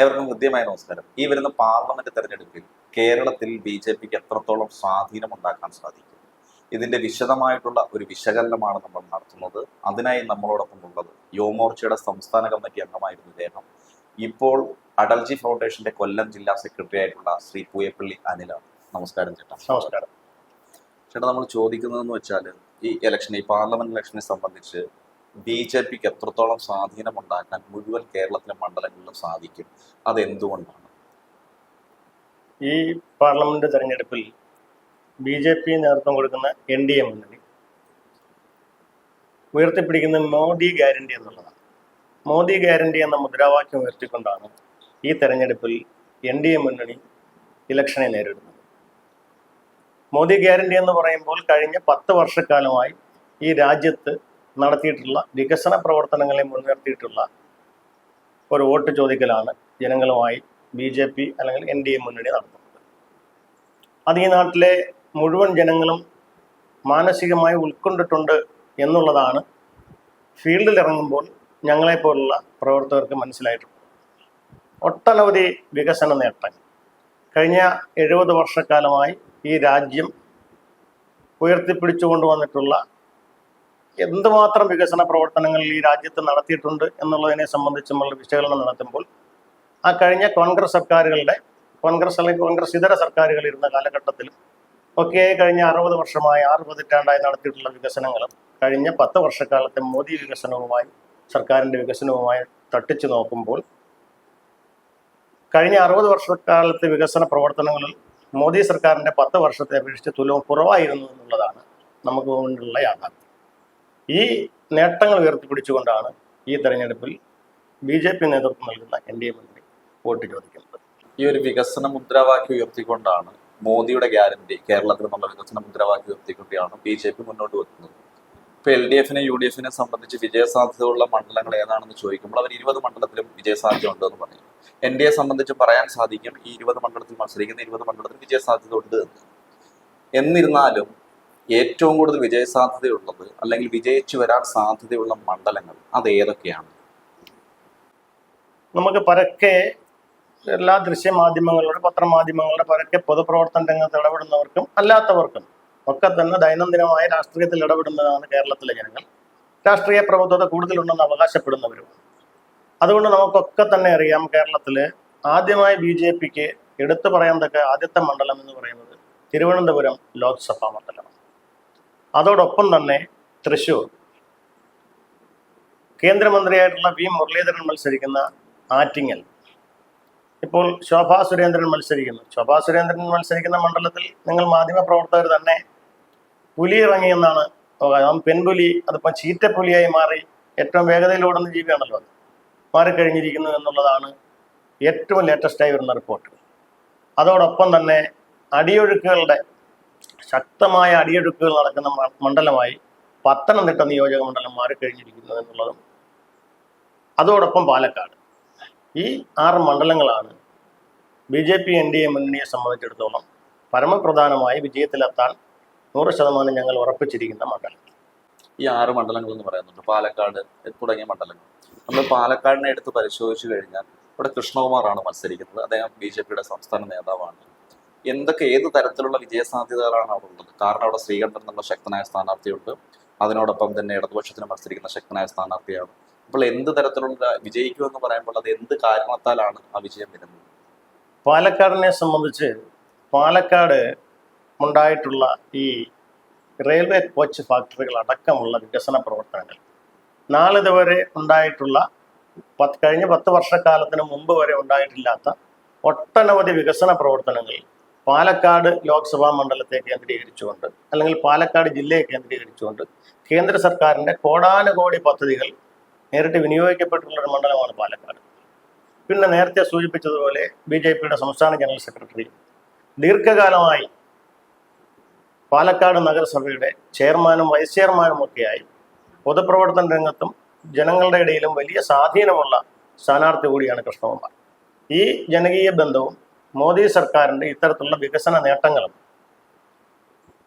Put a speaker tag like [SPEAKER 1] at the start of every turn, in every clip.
[SPEAKER 1] ഏവർക്കും ഹൃദ്യമായ നമസ്കാരം. ഈ വരുന്ന പാർലമെന്റ് തെരഞ്ഞെടുപ്പിൽ കേരളത്തിൽ ബി ജെ പിക്ക് എത്രത്തോളം സ്വാധീനം ഉണ്ടാക്കാൻ സാധിക്കും? ഇതിന്റെ വിശദമായിട്ടുള്ള ഒരു വിശകലനമാണ് നമ്മൾ നടത്തുന്നത്. അതിനായി നമ്മളോടൊപ്പം ഉള്ളത് യുവമോർച്ചയുടെ സംസ്ഥാന കമ്മിറ്റി അംഗമായിരുന്നു ഇദ്ദേഹം. ഇപ്പോൾ അടൽജി ഫൗണ്ടേഷന്റെ കൊല്ലം ജില്ലാ സെക്രട്ടറി ആയിട്ടുള്ള ശ്രീ പൂയപ്പള്ളി അനിലാണ് നമസ്കാരം ചേട്ടാ.
[SPEAKER 2] നമസ്കാരം.
[SPEAKER 1] ചേട്ടാ നമ്മൾ ചോദിക്കുന്നതെന്ന് വെച്ചാൽ ഈ ഇലക്ഷൻ ഈ പാർലമെന്റ് ഇലക്ഷനെ സംബന്ധിച്ച് ബി ജെ പിക്ക് എത്രത്തോളം സ്വാധീനം ഉണ്ടാക്കാൻ മുഴുവൻ കേരളത്തിലെ മണ്ഡലങ്ങളിലും സാധിക്കും? അതെന്തുകൊണ്ടാണ്?
[SPEAKER 2] ഈ പാർലമെന്റ് തെരഞ്ഞെടുപ്പിൽ ബി ജെ പി നേതൃത്വം കൊടുക്കുന്ന എൻ ഡി എ മുന്നണി ഉയർത്തിപ്പിടിക്കുന്ന മോദി ഗ്യാരണ്ടി എന്നുള്ളതാണ്. മോദി ഗ്യാരണ്ടി എന്ന മുദ്രാവാക്യം ഉയർത്തിക്കൊണ്ടാണ് ഈ തെരഞ്ഞെടുപ്പിൽ എൻ ഡി എ മുന്നണി ഇലക്ഷനെ നേരിടുന്നത്. മോദി ഗ്യാരണ്ടി എന്ന് പറയുമ്പോൾ കഴിഞ്ഞ പത്ത് വർഷക്കാലമായി ഈ രാജ്യത്ത് നടത്തിയിട്ടുള്ള വികസന പ്രവർത്തനങ്ങളെ മുൻനിർത്തിയിട്ടുള്ള ഒരു വോട്ട് ചോദിക്കലാണ് ജനങ്ങളുമായി ബി ജെ പി അല്ലെങ്കിൽ എൻ ഡി എ മുന്നണി നടത്തുന്നത്. അത് ഈ നാട്ടിലെ മുഴുവൻ ജനങ്ങളും മാനസികമായി ഉൾക്കൊണ്ടിട്ടുണ്ട് എന്നുള്ളതാണ് ഫീൽഡിൽ ഇറങ്ങുമ്പോൾ ഞങ്ങളെപ്പോലുള്ള പ്രവർത്തകർക്ക് മനസ്സിലായിട്ടുള്ളത്. ഒട്ടനവധി വികസന നേട്ടങ്ങൾ. കഴിഞ്ഞ എഴുപത് വർഷക്കാലമായി ഈ രാജ്യം ഉയർത്തിപ്പിടിച്ചു കൊണ്ടുവന്നിട്ടുള്ള എന്തുമാത്രം വികസന പ്രവർത്തനങ്ങൾ ഈ രാജ്യത്ത് നടത്തിയിട്ടുണ്ട് എന്നുള്ളതിനെ സംബന്ധിച്ച് നമ്മൾ വിശകലനം നടത്തുമ്പോൾ ആ കഴിഞ്ഞ കോൺഗ്രസ് സർക്കാരുകളുടെ കോൺഗ്രസ് അല്ലെങ്കിൽ കോൺഗ്രസ് ഇതര സർക്കാരുകൾ ഇരുന്ന കാലഘട്ടത്തിലും ഒക്കെ കഴിഞ്ഞ അറുപത് വർഷമായി ആറ് പതിറ്റാണ്ടായി നടത്തിയിട്ടുള്ള വികസനങ്ങളും കഴിഞ്ഞ പത്ത് വർഷക്കാലത്തെ മോദി വികസനവുമായി സർക്കാരിന്റെ വികസനവുമായി തട്ടിച്ചു നോക്കുമ്പോൾ കഴിഞ്ഞ അറുപത് വർഷക്കാലത്തെ വികസന പ്രവർത്തനങ്ങളിൽ മോദി സർക്കാരിന്റെ പത്ത് വർഷത്തെ അപേക്ഷിച്ച് തുലവും കുറവായിരുന്നു എന്നുള്ളതാണ് നമുക്ക് മുന്നിലുള്ള യാഥാർത്ഥ്യം. ഈ നേട്ടങ്ങൾ ഉയർത്തിപ്പിടിച്ചുകൊണ്ടാണ് ഈ തെരഞ്ഞെടുപ്പിൽ ബി ജെ പി നേതൃത്വം നൽകുന്ന എൻ ഡി എ മുന്നണി വോട്ട് ചോദിക്കുന്നത്.
[SPEAKER 1] ഈ ഒരു വികസന മുദ്രാവാക്യം ഉയർത്തിക്കൊണ്ടാണ് മോദിയുടെ ഗ്യാരണ്ടി കേരളത്തിൽ നിന്നുള്ള വികസന മുദ്രാവാക്യം ഉയർത്തിക്കൊണ്ടാണ് ബി ജെ പി മുന്നോട്ട് വെക്കുന്നത്. ഇപ്പൊ എൽ ഡി എഫിനെ യു ഡി എഫിനെ സംബന്ധിച്ച് വിജയസാധ്യതയുള്ള മണ്ഡലങ്ങൾ ഏതാണെന്ന് ചോദിക്കുമ്പോൾ അവർ ഇരുപത് മണ്ഡലത്തിലും വിജയസാധ്യത ഉണ്ടെന്ന് പറയും. എൻ ഡി എ സംബന്ധിച്ച് പറയാൻ സാധിക്കും ഈ ഇരുപത് മണ്ഡലത്തിൽ മത്സരിക്കുന്ന ഇരുപത് മണ്ഡലത്തിൽ വിജയസാധ്യത ഉണ്ട് എന്ന്. എന്നിരുന്നാലും ഏറ്റവും കൂടുതൽ വിജയസാധ്യതയുള്ളത് അല്ലെങ്കിൽ വിജയിച്ചു വരാൻ സാധ്യതയുള്ള മണ്ഡലങ്ങൾ അത് ഏതൊക്കെയാണ്?
[SPEAKER 2] നമുക്ക് പരക്കെ എല്ലാ ദൃശ്യമാധ്യമങ്ങളുടെ പത്രമാധ്യമങ്ങളുടെ പരക്കെ പൊതുപ്രവർത്തന രംഗത്ത് ഇടപെടുന്നവർക്കും അല്ലാത്തവർക്കും ഒക്കെ തന്നെ ദൈനംദിനമായ രാഷ്ട്രീയത്തിൽ ഇടപെടുന്നതാണ് കേരളത്തിലെ ജനങ്ങൾ. രാഷ്ട്രീയ പ്രബുദ്ധത കൂടുതലുണ്ടെന്ന് അവകാശപ്പെടുന്നവരും അതുകൊണ്ട് നമുക്കൊക്കെ തന്നെ അറിയാം കേരളത്തിൽ ആദ്യമായി ബി ജെ പിക്ക് എടുത്തു പറയാൻ തക്ക ആദ്യത്തെ മണ്ഡലം എന്ന് പറയുന്നത് തിരുവനന്തപുരം ലോക്സഭാ മണ്ഡലമാണ്. അതോടൊപ്പം തന്നെ തൃശൂർ കേന്ദ്രമന്ത്രിയായിട്ടുള്ള വി മുരളീധരൻ മത്സരിക്കുന്ന ആറ്റിങ്ങൽ. ഇപ്പോൾ ശോഭാ സുരേന്ദ്രൻ മത്സരിക്കുന്നു. ശോഭാ സുരേന്ദ്രൻ മത്സരിക്കുന്ന മണ്ഡലത്തിൽ നിങ്ങൾ മാധ്യമ പ്രവർത്തകർ തന്നെ പുലി ഇറങ്ങിയെന്നാണ് പെൺപുലി അതിപ്പോൾ ചീറ്റപ്പുലിയായി മാറി ഏറ്റവും വേഗതയിലോടുന്ന ജീവിയാണല്ലോ അത്. മാറിക്കഴിഞ്ഞിരിക്കുന്നു എന്നുള്ളതാണ് ഏറ്റവും ലേറ്റസ്റ്റായി വരുന്ന റിപ്പോർട്ട് അതോടൊപ്പം തന്നെ അടിയൊഴുക്കുകളുടെ ശക്തമായ അടിയൊഴുക്കുകൾ നടക്കുന്ന മണ്ഡലമായി പത്തനംതിട്ട നിയോജക മണ്ഡലം മാറിക്കഴിഞ്ഞിരിക്കുന്നു എന്നുള്ളതും അതോടൊപ്പം പാലക്കാട്. ഈ ആറ് മണ്ഡലങ്ങളാണ് B J P N D A മുന്നണിയെ സംബന്ധിച്ചിടത്തോളം പരമപ്രധാനമായി വിജയത്തിലെത്താൻ നൂറ് ശതമാനം ഞങ്ങൾ ഉറപ്പിച്ചിരിക്കുന്ന മണ്ഡലം.
[SPEAKER 1] ഈ ആറ് മണ്ഡലങ്ങൾ എന്ന് പറയുന്നുണ്ട്. പാലക്കാട് തുടങ്ങിയ മണ്ഡലങ്ങൾ. നമ്മൾ പാലക്കാടിനെ എടുത്ത് പരിശോധിച്ചു കഴിഞ്ഞാൽ ഇവിടെ കൃഷ്ണകുമാറാണ് മത്സരിക്കുന്നത്. അദ്ദേഹം ബി ജെ പിയുടെ സംസ്ഥാന നേതാവാണ്. എന്തൊക്കെ ഏത് തരത്തിലുള്ള വിജയസാധ്യതകളാണ് അവിടെ ഉള്ളത്? കാരണം അവിടെ ശ്രീകണ്ഠൻ എന്നുള്ള ശക്തനായ സ്ഥാനാർത്ഥിയുണ്ട്. അതിനോടൊപ്പം തന്നെ ഇടതുപക്ഷത്തിന് മത്സരിക്കുന്ന ശക്തനായ സ്ഥാനാർത്ഥിയാണ്. അപ്പോൾ എന്ത് തരത്തിലുള്ള വിജയിക്കുമെന്ന് പറയുമ്പോൾ അത് എന്ത് കാരണത്താലാണ് ആ വിജയം വരുന്നത്?
[SPEAKER 2] പാലക്കാടിനെ സംബന്ധിച്ച് പാലക്കാട് ഉണ്ടായിട്ടുള്ള ഈ റെയിൽവേ കോച്ച് ഫാക്ടറികൾ അടക്കമുള്ള വികസന പ്രവർത്തനങ്ങൾ. നാളിതുവരെ ഉണ്ടായിട്ടുള്ള പത്ത് കഴിഞ്ഞ പത്ത് വർഷക്കാലത്തിന് മുമ്പ് വരെ ഉണ്ടായിട്ടില്ലാത്ത ഒട്ടനവധി വികസന പ്രവർത്തനങ്ങൾ പാലക്കാട് ലോക്സഭാ മണ്ഡലത്തെ കേന്ദ്രീകരിച്ചുകൊണ്ട് അല്ലെങ്കിൽ പാലക്കാട് ജില്ലയെ കേന്ദ്രീകരിച്ചുകൊണ്ട് കേന്ദ്ര സർക്കാരിന്റെ കോടാനുകോടി പദ്ധതികൾ നേരിട്ട് വിനിയോഗിക്കപ്പെട്ടിട്ടുള്ള ഒരു മണ്ഡലമാണ് പാലക്കാട്. പിന്നെ നേരത്തെ സൂചിപ്പിച്ചതുപോലെ ബി ജെ പിയുടെ സംസ്ഥാന ജനറൽ സെക്രട്ടറി ദീർഘകാലമായി പാലക്കാട് നഗരസഭയുടെ ചെയർമാനും വൈസ് ചെയർമാനും ഒക്കെയായി പൊതുപ്രവർത്തന രംഗത്തും ജനങ്ങളുടെ ഇടയിലും വലിയ സ്വാധീനമുള്ള സ്ഥാനാർത്ഥി കൂടിയാണ് കൃഷ്ണകുമാർ. ഈ ജനകീയ ബന്ധവും മോദി സർക്കാരിന്റെ ഇത്തരത്തിലുള്ള വികസന നേട്ടങ്ങളും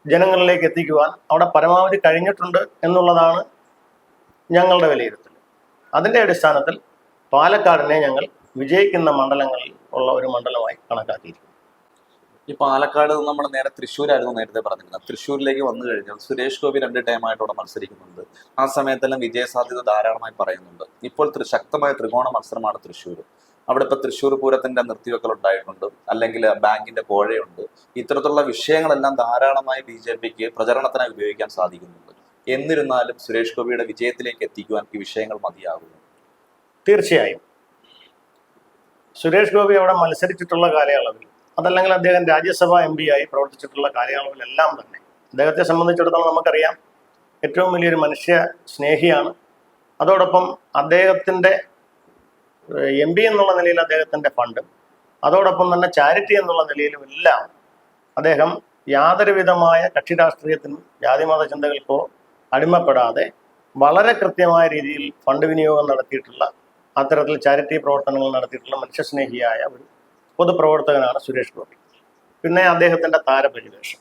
[SPEAKER 2] ജനങ്ങളിലേക്ക് എത്തിക്കുവാൻ അവിടെ പരമാവധി കഴിഞ്ഞിട്ടുണ്ട് എന്നുള്ളതാണ് ഞങ്ങളുടെ വിലയിരുത്തൽ. അതിന്റെ അടിസ്ഥാനത്തിൽ പാലക്കാടിനെ ഞങ്ങൾ വിജയിക്കുന്ന മണ്ഡലങ്ങളിൽ ഉള്ള ഒരു മണ്ഡലമായി കണക്കാക്കിയിരിക്കുന്നു.
[SPEAKER 1] ഈ പാലക്കാട് നമ്മൾ നേരെ തൃശ്ശൂരായിരുന്നു നേരത്തെ പറഞ്ഞിരുന്നത്. തൃശ്ശൂരിലേക്ക് വന്നു കഴിഞ്ഞാൽ സുരേഷ് ഗോപി രണ്ട് ടൈമായിട്ട് അവിടെ മത്സരിക്കുന്നുണ്ട്. ആ സമയത്തെല്ലാം വിജയസാധ്യത ധാരാളമായി പറയുന്നുണ്ട്. ഇപ്പോൾ ശക്തമായ ത്രികോണ മത്സരമാണ് തൃശ്ശൂർ അവിടെ ഇപ്പൊ തൃശ്ശൂർ പൂരത്തിന്റെ നിർത്തിവെക്കൽ ഉണ്ടായിട്ടുണ്ട് അല്ലെങ്കിൽ ബാങ്കിന്റെ കോഴയുണ്ട് ഇത്തരത്തിലുള്ള വിഷയങ്ങളെല്ലാം ധാരാളമായി ബി ജെ പിക്ക് പ്രചരണത്തിനായി ഉപയോഗിക്കാൻ സാധിക്കുന്നുണ്ട്. എന്നിരുന്നാലും സുരേഷ് ഗോപിയുടെ വിജയത്തിലേക്ക് എത്തിക്കുവാൻ ഈ വിഷയങ്ങൾ മതിയാകുന്നു.
[SPEAKER 2] തീർച്ചയായും. സുരേഷ് ഗോപി അവിടെ മത്സരിച്ചിട്ടുള്ള കാലയളവിൽ അതല്ലെങ്കിൽ അദ്ദേഹം രാജ്യസഭ എം പി ആയി പ്രവർത്തിച്ചിട്ടുള്ള കാലയളവിലെല്ലാം തന്നെ അദ്ദേഹത്തെ സംബന്ധിച്ചിടത്തോളം നമുക്കറിയാം ഏറ്റവും വലിയൊരു മനുഷ്യ സ്നേഹിയാണ്. അതോടൊപ്പം അദ്ദേഹത്തിന്റെ എം പി എന്നുള്ള നിലയിൽ അദ്ദേഹത്തിന്റെ ഫണ്ട് അതോടൊപ്പം തന്നെ ചാരിറ്റി എന്നുള്ള നിലയിലും എല്ലാം അദ്ദേഹം യാതൊരു വിധമായ കക്ഷി രാഷ്ട്രീയത്തിനും ജാതിമത ചിന്തകൾക്കോ അടിമപ്പെടാതെ വളരെ കൃത്യമായ രീതിയിൽ ഫണ്ട് വിനിയോഗം നടത്തിയിട്ടുള്ള അത്തരത്തിൽ ചാരിറ്റി പ്രവർത്തനങ്ങൾ നടത്തിയിട്ടുള്ള മനുഷ്യസ്നേഹിയായ ഒരു പൊതുപ്രവർത്തകനാണ് സുരേഷ് ഗോപി. പിന്നെ അദ്ദേഹത്തിന്റെ താരപരിവേഷം.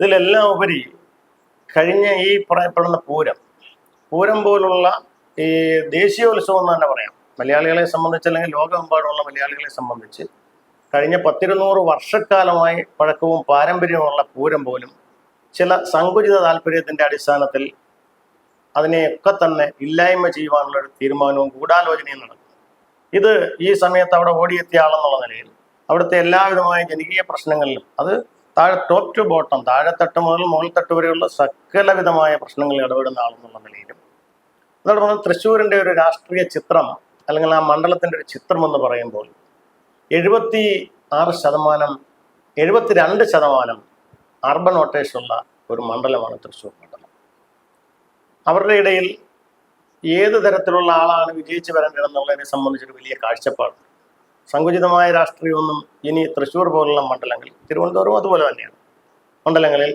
[SPEAKER 2] ഇതിലെല്ലാം ഉപരി കഴിഞ്ഞ ഈ പറയപ്പെടുന്ന പൂരം പൂരം പോലുള്ള ഈ ദേശീയോത്സവം എന്ന് തന്നെ പറയാം. മലയാളികളെ സംബന്ധിച്ച് അല്ലെങ്കിൽ ലോകമെമ്പാടുമുള്ള മലയാളികളെ സംബന്ധിച്ച് കഴിഞ്ഞ പത്തിരുന്നൂറ് വർഷക്കാലമായി പഴക്കവും പാരമ്പര്യവുമുള്ള പൂരം പോലും ചില സങ്കുചിത താല്പര്യത്തിന്റെ അടിസ്ഥാനത്തിൽ അതിനെയൊക്കെ തന്നെ ഇല്ലായ്മ ചെയ്യുവാനുള്ള ഒരു തീരുമാനവും ഗൂഢാലോചനയും നടക്കുന്നു. ഇത് ഈ സമയത്ത് അവിടെ ഓടിയെത്തിയ ആളെന്നുള്ള നിലയിൽ അവിടുത്തെ എല്ലാവിധമായ ജനകീയ പ്രശ്നങ്ങളിലും അത് താഴെ ടോപ്പ് ടു ബോട്ടം താഴെത്തട്ട് മുതൽ മുകൾത്തട്ട് വരെയുള്ള സകലവിധമായ പ്രശ്നങ്ങളിൽ ഇടപെടുന്ന ആളെന്നുള്ള നിലയിലും അതോടൊപ്പം തൃശ്ശൂരിന്റെ ഒരു രാഷ്ട്രീയ ചിത്രം അല്ലെങ്കിൽ ആ മണ്ഡലത്തിന്റെ ഒരു ചിത്രം എന്ന് പറയുമ്പോൾ എഴുപത്തി ആറ് ശതമാനം എഴുപത്തിരണ്ട് ശതമാനം അർബൻ വോട്ടേഴ്സുള്ള ഒരു മണ്ഡലമാണ് തൃശ്ശൂർ മണ്ഡലം. അവരുടെ ഇടയിൽ ഏത് തരത്തിലുള്ള ആളാണ് വിജയിച്ചു വരേണ്ടതെന്നുള്ളതിനെ സംബന്ധിച്ചൊരു വലിയ കാഴ്ചപ്പാട്. സങ്കുചിതമായ രാഷ്ട്രീയമൊന്നും ഇനി തൃശ്ശൂർ പോലുള്ള മണ്ഡലങ്ങളിൽ തിരുവനന്തപുരം അതുപോലെ തന്നെയാണ്. മണ്ഡലങ്ങളിൽ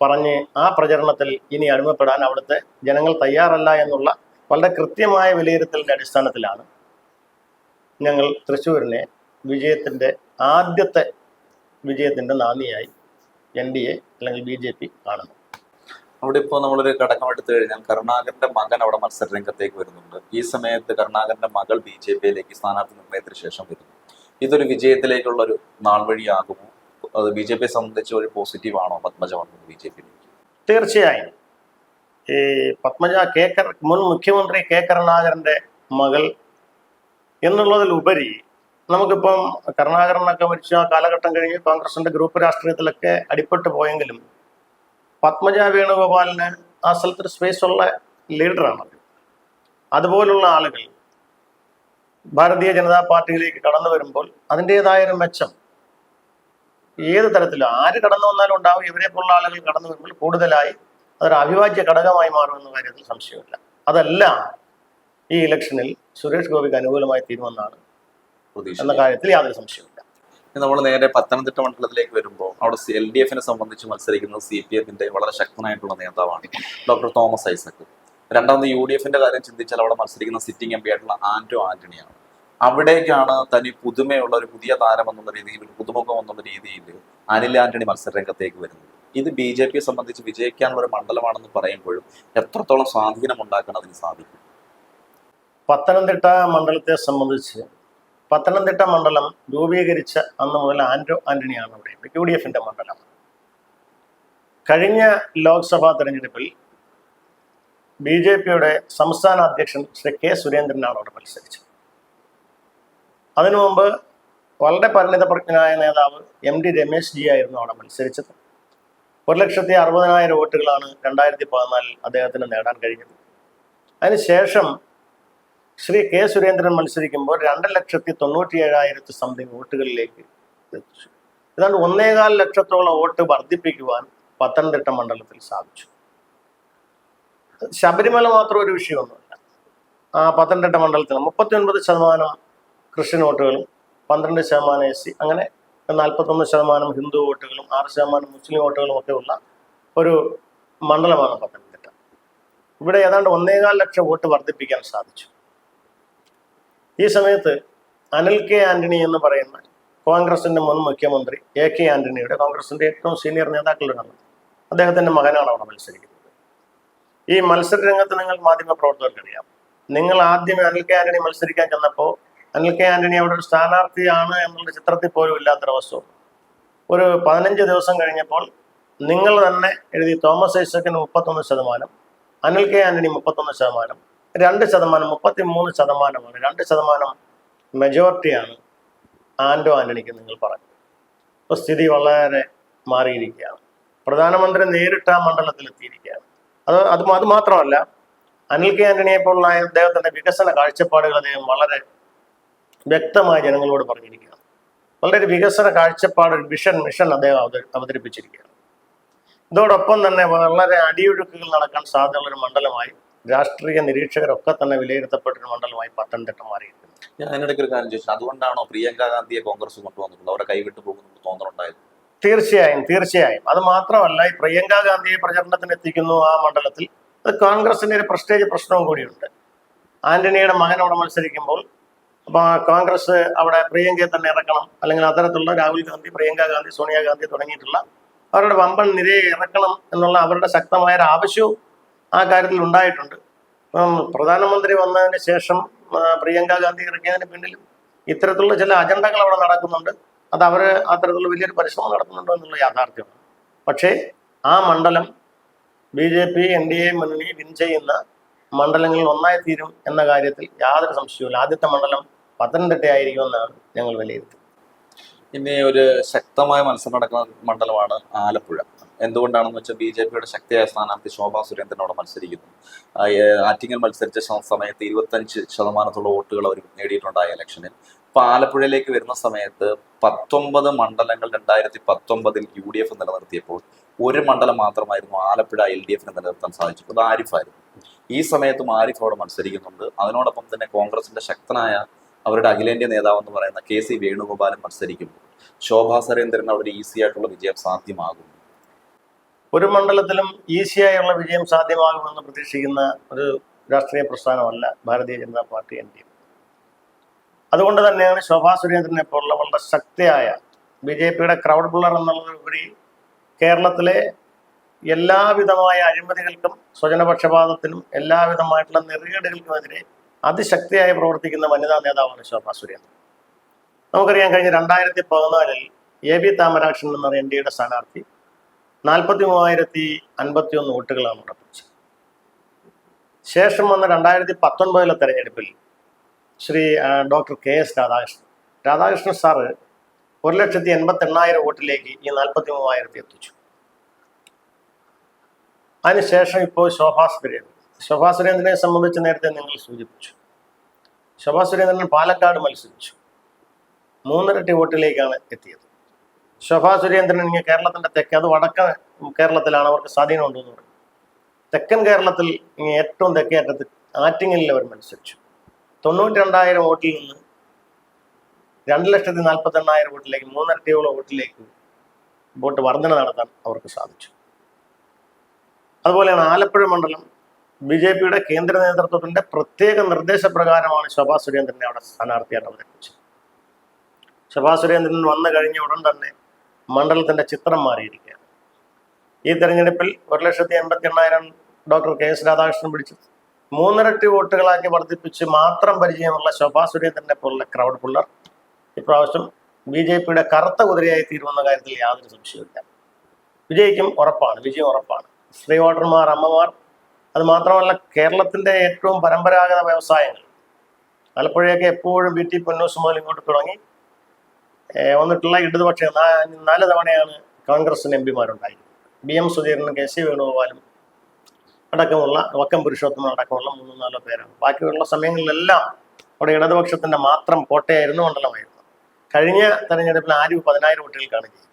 [SPEAKER 2] പറഞ്ഞ് ആ പ്രചരണത്തിൽ ഇനി അടിമപ്പെടാൻ അവിടുത്തെ ജനങ്ങൾ തയ്യാറല്ല എന്നുള്ള വളരെ കൃത്യമായ വിലയിരുത്തലിന്റെ അടിസ്ഥാനത്തിലാണ് ഞങ്ങൾ തൃശ്ശൂരിനെ വിജയത്തിന്റെ ആദ്യത്തെ വിജയത്തിന്റെ നാന്ദിയായി എൻ ഡി എ അല്ലെങ്കിൽ ബി ജെ പി കാണുന്നു
[SPEAKER 1] അവിടെ ഇപ്പോൾ നമ്മളൊരു ഘടകം എടുത്തു കഴിഞ്ഞാൽ കരുണാകരന്റെ മകൻ അവിടെ മത്സര രംഗത്തേക്ക് വരുന്നുണ്ട്. ഈ സമയത്ത് കരുണാകരന്റെ മകൾ ബി ജെ പിയിലേക്ക് സ്ഥാനാർത്ഥി നിർണയത്തിന് ശേഷം വരുന്നു. ഇതൊരു വിജയത്തിലേക്കുള്ള ഒരു നാൾവഴിയാകുമോ അത് ബി ജെ പിയെ സംബന്ധിച്ച് ഒരു പോസിറ്റീവ് ആണോ പത്മജ വന്നത് ബി ജെ പിയിലേക്ക്?
[SPEAKER 2] തീർച്ചയായും. ഈ പത്മജ കേക്കർ കർ മുൻ മുഖ്യമന്ത്രി കെ കരുണാകരന്റെ മകൾ എന്നുള്ളതിലുപരി നമുക്കിപ്പം കരുണാകരനൊക്കെ മരിച്ച കാലഘട്ടം കഴിഞ്ഞ് കോൺഗ്രസിന്റെ ഗ്രൂപ്പ് രാഷ്ട്രീയത്തിലൊക്കെ അടിപ്പെട്ടു പോയെങ്കിലും പത്മജ വേണുഗോപാലിന് ആ സ്ഥലത്തൊരു സ്പേസ് ഉള്ള ലീഡറാണ് അതുപോലുള്ള ആളുകൾ ഭാരതീയ ജനതാ പാർട്ടിയിലേക്ക് കടന്നു വരുമ്പോൾ അതിന്റെതായൊരു മെച്ചം ഏത് തരത്തിലും ആര് കടന്നു വന്നാലും ഉണ്ടാവും. ഇവരെ പോലുള്ള ആളുകൾ കടന്നു വരുമ്പോൾ കൂടുതലായി അതൊരു അവിഭാജ്യ ഘടകമായി മാറുമെന്ന കാര്യത്തിൽ സംശയമില്ല. അതല്ല ഈ ഇലക്ഷനിൽ സുരേഷ് ഗോപിക്ക് അനുകൂലമായി തീരുമെന്നാണ് എന്ന കാര്യത്തിൽ യാതൊരു സംശയമില്ല
[SPEAKER 1] നമ്മൾ നേരെ പത്തനംതിട്ട മണ്ഡലത്തിലേക്ക് വരുമ്പോൾ അവിടെ എൽ ഡി എഫിനെ സംബന്ധിച്ച് മത്സരിക്കുന്ന സി പി എഫിന്റെ വളരെ ശക്തനായിട്ടുള്ള നേതാവാണ് ഡോക്ടർ തോമസ് ഐസക്. രണ്ടാമത് യു ഡി എഫിന്റെ കാര്യം ചിന്തിച്ചാൽ അവിടെ മത്സരിക്കുന്ന സിറ്റിംഗ് എം പി ആയിട്ടുള്ള ആന്റോ ആന്റണിയാണ്. അവിടേക്കാണ് തനി പുതുമയുള്ള ഒരു പുതിയ താരം എന്നുള്ള രീതിയിൽ പുതുമുഖം എന്നുള്ള രീതിയിൽ അനിൽ ആന്റണി മത്സര രംഗത്തേക്ക് വരുന്നത്. ഇത് ബി ജെ പിയെ സംബന്ധിച്ച് വിജയിക്കാനുള്ള ഒരു മണ്ഡലമാണെന്ന് പറയുമ്പോഴും എത്രത്തോളം സ്വാധീനം ഉണ്ടാക്കാൻ അതിന് സാധിക്കും?
[SPEAKER 2] പത്തനംതിട്ട മണ്ഡലത്തെ സംബന്ധിച്ച് പത്തനംതിട്ട മണ്ഡലം രൂപീകരിച്ച അന്ന് മുതൽ ആൻഡ്രോ ആന്റണിയാണ് അവിടെ യു ഡി എഫിന്റെ മണ്ഡലം. കഴിഞ്ഞ ലോക്സഭാ തെരഞ്ഞെടുപ്പിൽ ബി ജെ പിയുടെ സംസ്ഥാന അധ്യക്ഷൻ ശ്രീ കെ സുരേന്ദ്രനാണ് അവിടെ മത്സരിച്ചത്. അതിനു മുമ്പ് വളരെ പരിണിതപ്രജ്ഞനായ നേതാവ് എം ഡി രമേശ് ജി ആയിരുന്നു അവിടെ മത്സരിച്ചത്. ഒരു ലക്ഷത്തി അറുപതിനായിരം വോട്ടുകളാണ് രണ്ടായിരത്തി പതിനാലിൽ അദ്ദേഹത്തിന് നേടാൻ കഴിഞ്ഞത്. അതിനുശേഷം ശ്രീ കെ സുരേന്ദ്രൻ മത്സരിക്കുമ്പോൾ രണ്ട് ലക്ഷത്തി തൊണ്ണൂറ്റി ഏഴായിരത്തി സംതിങ് വോട്ടുകളിലേക്ക് എത്തിച്ചു. ഏതാണ്ട് ഒന്നേകാൽ ലക്ഷത്തോളം വോട്ട് വർദ്ധിപ്പിക്കുവാൻ പത്തനംതിട്ട മണ്ഡലത്തിൽ സാധിച്ചു. ശബരിമല മാത്രം ഒരു വിഷയമൊന്നുമല്ല. ആ പത്തനംതിട്ട മണ്ഡലത്തിൽ മുപ്പത്തി ഒൻപത് ശതമാനം ക്രിസ്ത്യൻ വോട്ടുകളും പന്ത്രണ്ട് ശതമാനം എസ് സി അങ്ങനെ നാൽപ്പത്തൊന്ന് ശതമാനം ഹിന്ദു വോട്ടുകളും ആറ് ശതമാനം മുസ്ലിം വോട്ടുകളും ഒക്കെ ഉള്ള ഒരു മണ്ഡലമാണ് പത്തനംതിട്ട. ഇവിടെ ഏതാണ്ട് ഒന്നേകാൽ ലക്ഷം വോട്ട് വർദ്ധിപ്പിക്കാൻ സാധിച്ചു. ഈ സമയത്ത് അനിൽ കെ ആന്റണി എന്ന് പറയുന്ന കോൺഗ്രസിന്റെ മുൻ മുഖ്യമന്ത്രി എ കെ ആന്റണിയുടെ കോൺഗ്രസിന്റെ ഏറ്റവും സീനിയർ നേതാക്കളിലാണ് അദ്ദേഹത്തിന്റെ മകനാണ് അവിടെ മത്സരിക്കുന്നത്. ഈ മത്സര രംഗത്ത് നിങ്ങൾ മാധ്യമ പ്രവർത്തകർക്കറിയാം നിങ്ങൾ ആദ്യമേ അനിൽ കെ ആന്റണി മത്സരിക്കാൻ ചെന്നപ്പോൾ അനിൽ കെ ആന്റണി അവിടെ ഒരു സ്ഥാനാർത്ഥിയാണ് എന്നുള്ള ചിത്രത്തിൽ പോലും ഇല്ലാത്തൊരവസ്ഥ ഒരു പതിനഞ്ച് ദിവസം കഴിഞ്ഞപ്പോൾ നിങ്ങൾ തന്നെ എഴുതി തോമസ് ഐസക്കിന് മുപ്പത്തൊന്ന് ശതമാനം അനിൽ കെ ആന്റണി മുപ്പത്തൊന്ന് ശതമാനം രണ്ട് ശതമാനം മുപ്പത്തി മൂന്ന് ശതമാനമാണ് രണ്ട് ശതമാനം മെജോറിറ്റിയാണ് ആൻഡോ ആന്റണിക്ക് നിങ്ങൾ പറഞ്ഞു ഇപ്പോൾ സ്ഥിതി വളരെ മാറിയിരിക്കുകയാണ്. പ്രധാനമന്ത്രി നേരിട്ട് ആ മണ്ഡലത്തിൽ എത്തിയിരിക്കുകയാണ് അത് അത് അത് മാത്രമല്ല അനിൽ കെ ആന്റണിയെ പോലുള്ള അദ്ദേഹത്തിന്റെ വികസന കാഴ്ചപ്പാടുകൾ അദ്ദേഹം വളരെ വ്യക്തമായി ജനങ്ങളോട് പറഞ്ഞിരിക്കുകയാണ്. വളരെ വികസന കാഴ്ചപ്പാട് ഒരു വിഷൻ മിഷൻ അദ്ദേഹം അവത- അവതരിപ്പിച്ചിരിക്കുകയാണ്. ഇതോടൊപ്പം തന്നെ വളരെ അടിയൊഴുക്കുകൾ നടക്കാൻ സാധ്യതയുള്ള ഒരു മണ്ഡലമായി രാഷ്ട്രീയ നിരീക്ഷകരൊക്കെ തന്നെ വിലയിരുത്തപ്പെട്ട ഒരു മണ്ഡലമായി പത്തനംതിട്ട മാറിയിരിക്കുന്നു.
[SPEAKER 1] ഞാൻ അതിനിടയ്ക്ക് ഒരു കാര്യം ചോദിച്ചു. അതുകൊണ്ടാണോ പ്രിയങ്ക ഗാന്ധിയെ കോൺഗ്രസ് കൊണ്ടുവന്നിട്ടുള്ളത്? അവരെ കൈവിട്ട് പോകുന്നു തോന്നലുണ്ടായത്
[SPEAKER 2] തീർച്ചയായും തീർച്ചയായും. അത് മാത്രമല്ല ഈ പ്രിയങ്ക ഗാന്ധിയെ പ്രചരണത്തിന് എത്തിക്കുന്നു ആ മണ്ഡലത്തിൽ. അത് കോൺഗ്രസിന്റെ ഒരു പ്രസ്റ്റേജ് പ്രശ്നവും കൂടിയുണ്ട്. ആന്റണിയുടെ മകൻ അവിടെ മത്സരിക്കുമ്പോൾ അപ്പൊ കോൺഗ്രസ് അവിടെ പ്രിയങ്കയെ തന്നെ ഇറക്കണം. അല്ലെങ്കിൽ അത്തരത്തിലുള്ള രാഹുൽ ഗാന്ധി പ്രിയങ്ക ഗാന്ധി സോണിയാഗാന്ധി തുടങ്ങിയിട്ടുള്ള അവരുടെ വമ്പൻ നിരയെ ഇറക്കണം എന്നുള്ള അവരുടെ ശക്തമായ ഒരു ആവശ്യവും ആ കാര്യത്തിൽ ഉണ്ടായിട്ടുണ്ട്. അപ്പം പ്രധാനമന്ത്രി വന്നതിന് ശേഷം പ്രിയങ്ക ഗാന്ധി ഇറക്കിയതിന് പിന്നിലും ഇത്തരത്തിലുള്ള ചില അജണ്ടകൾ അവിടെ നടക്കുന്നുണ്ട്. അത് അവർ അത്തരത്തിലുള്ള വലിയൊരു പരിശ്രമം നടത്തുന്നുണ്ടോ എന്നുള്ള യാഥാർത്ഥ്യമാണ്. പക്ഷേ ആ മണ്ഡലം B J P N D A മുന്നണി വിൻ ചെയ്യുന്ന മണ്ഡലങ്ങളിൽ ഒന്നായി തീരും എന്ന കാര്യത്തിൽ യാതൊരു സംശയവുമില്ല. ആദ്യത്തെ മണ്ഡലം പത്തനംതിട്ട ആയിരിക്കുമെന്നാണ് ഞങ്ങൾ വിലയിരുത്തുന്നത്
[SPEAKER 1] ഇനി ഒരു ശക്തമായ മത്സരം നടക്കുന്ന മണ്ഡലമാണ് ആലപ്പുഴ. എന്തുകൊണ്ടാണെന്ന് വെച്ചാൽ ബി ജെ പിയുടെ ശക്തിയായ സ്ഥാനാർത്ഥി ശോഭാ സുരേന്ദ്രനോട് മത്സരിക്കുന്നു. ആറ്റിങ്ങൽ മത്സരിച്ച സമയത്ത് ഇരുപത്തഞ്ച് ശതമാനത്തോളം വോട്ടുകൾ അവർ നേടിയിട്ടുണ്ടായ ഇലക്ഷനിൽ. ഇപ്പൊ ആലപ്പുഴയിലേക്ക് വരുന്ന സമയത്ത് പത്തൊമ്പത് മണ്ഡലങ്ങൾ രണ്ടായിരത്തി പത്തൊമ്പതിൽ യു ഡി എഫ് നിലനിർത്തിയപ്പോൾ ഒരു മണ്ഡലം മാത്രമായിരുന്നു ആലപ്പുഴ എൽ ഡി എഫിന് നിലനിർത്താൻ സാധിച്ചിട്ടുള്ളത് അത് ആരിഫായിരുന്നു. ഈ സമയത്തും ആരിഫ് അവിടെ മത്സരിക്കുന്നുണ്ട്. അതിനോടൊപ്പം തന്നെ കോൺഗ്രസിന്റെ ശക്തനായ അവരുടെ അഖിലേന്ത്യാ നേതാവ് എന്ന് പറയുന്ന കെ സി വേണുഗോപാലും മത്സരിക്കുമ്പോൾ ശോഭാ സുരേന്ദ്രൻ അവിടെ ഈസി ആയിട്ടുള്ള വിജയം സാധ്യമാകും
[SPEAKER 2] ഒരു മണ്ഡലത്തിലും ഈസിയായുള്ള വിജയം സാധ്യമാകുമെന്ന് പ്രതീക്ഷിക്കുന്ന ഒരു രാഷ്ട്രീയ പ്രസ്ഥാനമല്ല Bharatiya Janata party N D അതുകൊണ്ട് തന്നെയാണ് ശോഭാ സുരേന്ദ്രനെ പോലുള്ള വളരെ ശക്തിയായ ബി ജെ പിയുടെ ക്രൗഡ് പുള്ളർ എന്നുള്ളതിലുപരി കേരളത്തിലെ എല്ലാവിധമായ അഴിമതികൾക്കും സ്വജനപക്ഷപാതത്തിനും എല്ലാവിധമായിട്ടുള്ള നെറുകേടുകൾക്കുമെതിരെ അതിശക്തിയായി പ്രവർത്തിക്കുന്ന വനിതാ നേതാവാണ് ശോഭാ സുരേന്ദ്രൻ. നമുക്കറിയാം കഴിഞ്ഞ രണ്ടായിരത്തി പതിനാലിൽ എ ബി താമരാക്ഷൻ എന്ന എൻ ഡിയുടെ സ്ഥാനാർത്ഥി നാൽപ്പത്തി മൂവായിരത്തി അൻപത്തി ഒന്ന് വോട്ടുകളാണ് ഉറപ്പിച്ചത്. ശേഷം വന്ന രണ്ടായിരത്തി പത്തൊൻപതിലെ തെരഞ്ഞെടുപ്പിൽ Shri doctor K S Radhakrishnan. Radhakrishnan sir ഒരു ലക്ഷത്തി എൺപത്തി എണ്ണായിരം വോട്ടിലേക്ക് ഈ നാൽപ്പത്തി മൂവായിരത്തി എത്തിച്ചു. അതിനുശേഷം ഇപ്പോൾ ശോഭാ സുരേന്ദ്രൻ. ശോഭാ സുരേന്ദ്രനെ സംബന്ധിച്ച് നേരത്തെ നിങ്ങൾ സൂചിപ്പിച്ചു. ശോഭാ സുരേന്ദ്രൻ പാലക്കാട് മത്സരിച്ചു. മൂന്നിരട്ടി വോട്ടിലേക്കാണ് എത്തിയത്. ശോഭാ സുരേന്ദ്രൻ ഇങ്ങനെ കേരളത്തിന്റെ തെക്ക് അത് വടക്കൻ കേരളത്തിലാണ് അവർക്ക് സ്വാധീനമുണ്ടെന്ന് പറഞ്ഞു. തെക്കൻ കേരളത്തിൽ ഇങ്ങനെ ഏറ്റവും തെക്കേ അറ്റത്ത് ആറ്റിങ്ങലിൽ അവർ മത്സരിച്ചു. തൊണ്ണൂറ്റി രണ്ടായിരം വോട്ടിൽ നിന്ന് രണ്ട് ലക്ഷത്തി നാൽപ്പത്തി എണ്ണായിരം വോട്ടിലേക്ക് മൂന്നിരട്ടിയോളം വോട്ടിലേക്ക് വോട്ട് വർധന നടത്താൻ അവർക്ക് സാധിച്ചു. അതുപോലെയാണ് ആലപ്പുഴ മണ്ഡലം ബി ജെ പിയുടെ കേന്ദ്ര നേതൃത്വത്തിന്റെ പ്രത്യേക നിർദ്ദേശപ്രകാരമാണ് ശോഭാ സുരേന്ദ്രനെ അവിടെ സ്ഥാനാർത്ഥിയായിട്ട് അവതരിപ്പിച്ചത്. ശോഭാ സുരേന്ദ്രൻ വന്നു കഴിഞ്ഞ ഉടൻ തന്നെ മണ്ഡലത്തിന്റെ ചിത്രം മാറിയിരിക്കുകയാണ്. ഈ തെരഞ്ഞെടുപ്പിൽ ഒരു ലക്ഷത്തി എൺപത്തി എണ്ണായിരം ഡോക്ടർ കെ എസ് രാധാകൃഷ്ണൻ പിടിച്ചു മൂന്നിരട്ടി വോട്ടുകളാക്കി വർദ്ധിപ്പിച്ച് മാത്രം പരിചയമുള്ള ശോഭാ സുരേന്ദ്രനെ പോലുള്ള ക്രൗഡ് പുള്ളർ ഇപ്രാവശ്യം ബി ജെ പിയുടെ കറുത്ത കുതിരയായി തീരുമെന്ന കാര്യത്തിൽ യാതൊരു സംശയവുമില്ല. വിജയിക്കും ഉറപ്പാണ് വിജയം ഉറപ്പാണ്. സ്ത്രീ വോട്ടർമാർ അമ്മമാർ അത് മാത്രമല്ല കേരളത്തിന്റെ ഏറ്റവും പരമ്പരാഗത വ്യവസായങ്ങൾ. ആലപ്പുഴയൊക്കെ എപ്പോഴും ബി ടി പൊന്നൂസ് മുതൽ ഇങ്ങോട്ട് തുടങ്ങി. വന്നിട്ടുള്ള ഇടതുപക്ഷ നാല് തവണയാണ് കോൺഗ്രസിന് എം പിമാരുണ്ടായിരുന്നത് ബി എം സുധീരനും കെ സി വേണുഗോപാലും അടക്കമുള്ള വക്കം പുരുഷോത്തമൻ അടക്കമുള്ള മൂന്നോ നാലോ പേരാണ്. ബാക്കിയുള്ള സമയങ്ങളിലെല്ലാം അവിടെ ഇടതുപക്ഷത്തിന്റെ മാത്രം കോട്ടയായിരുന്നു മണ്ഡലമായിരുന്നു. കഴിഞ്ഞ തെരഞ്ഞെടുപ്പിൽ ആരും പതിനായിരം വോട്ടുകൾക്കാണ് ജയിച്ചത്.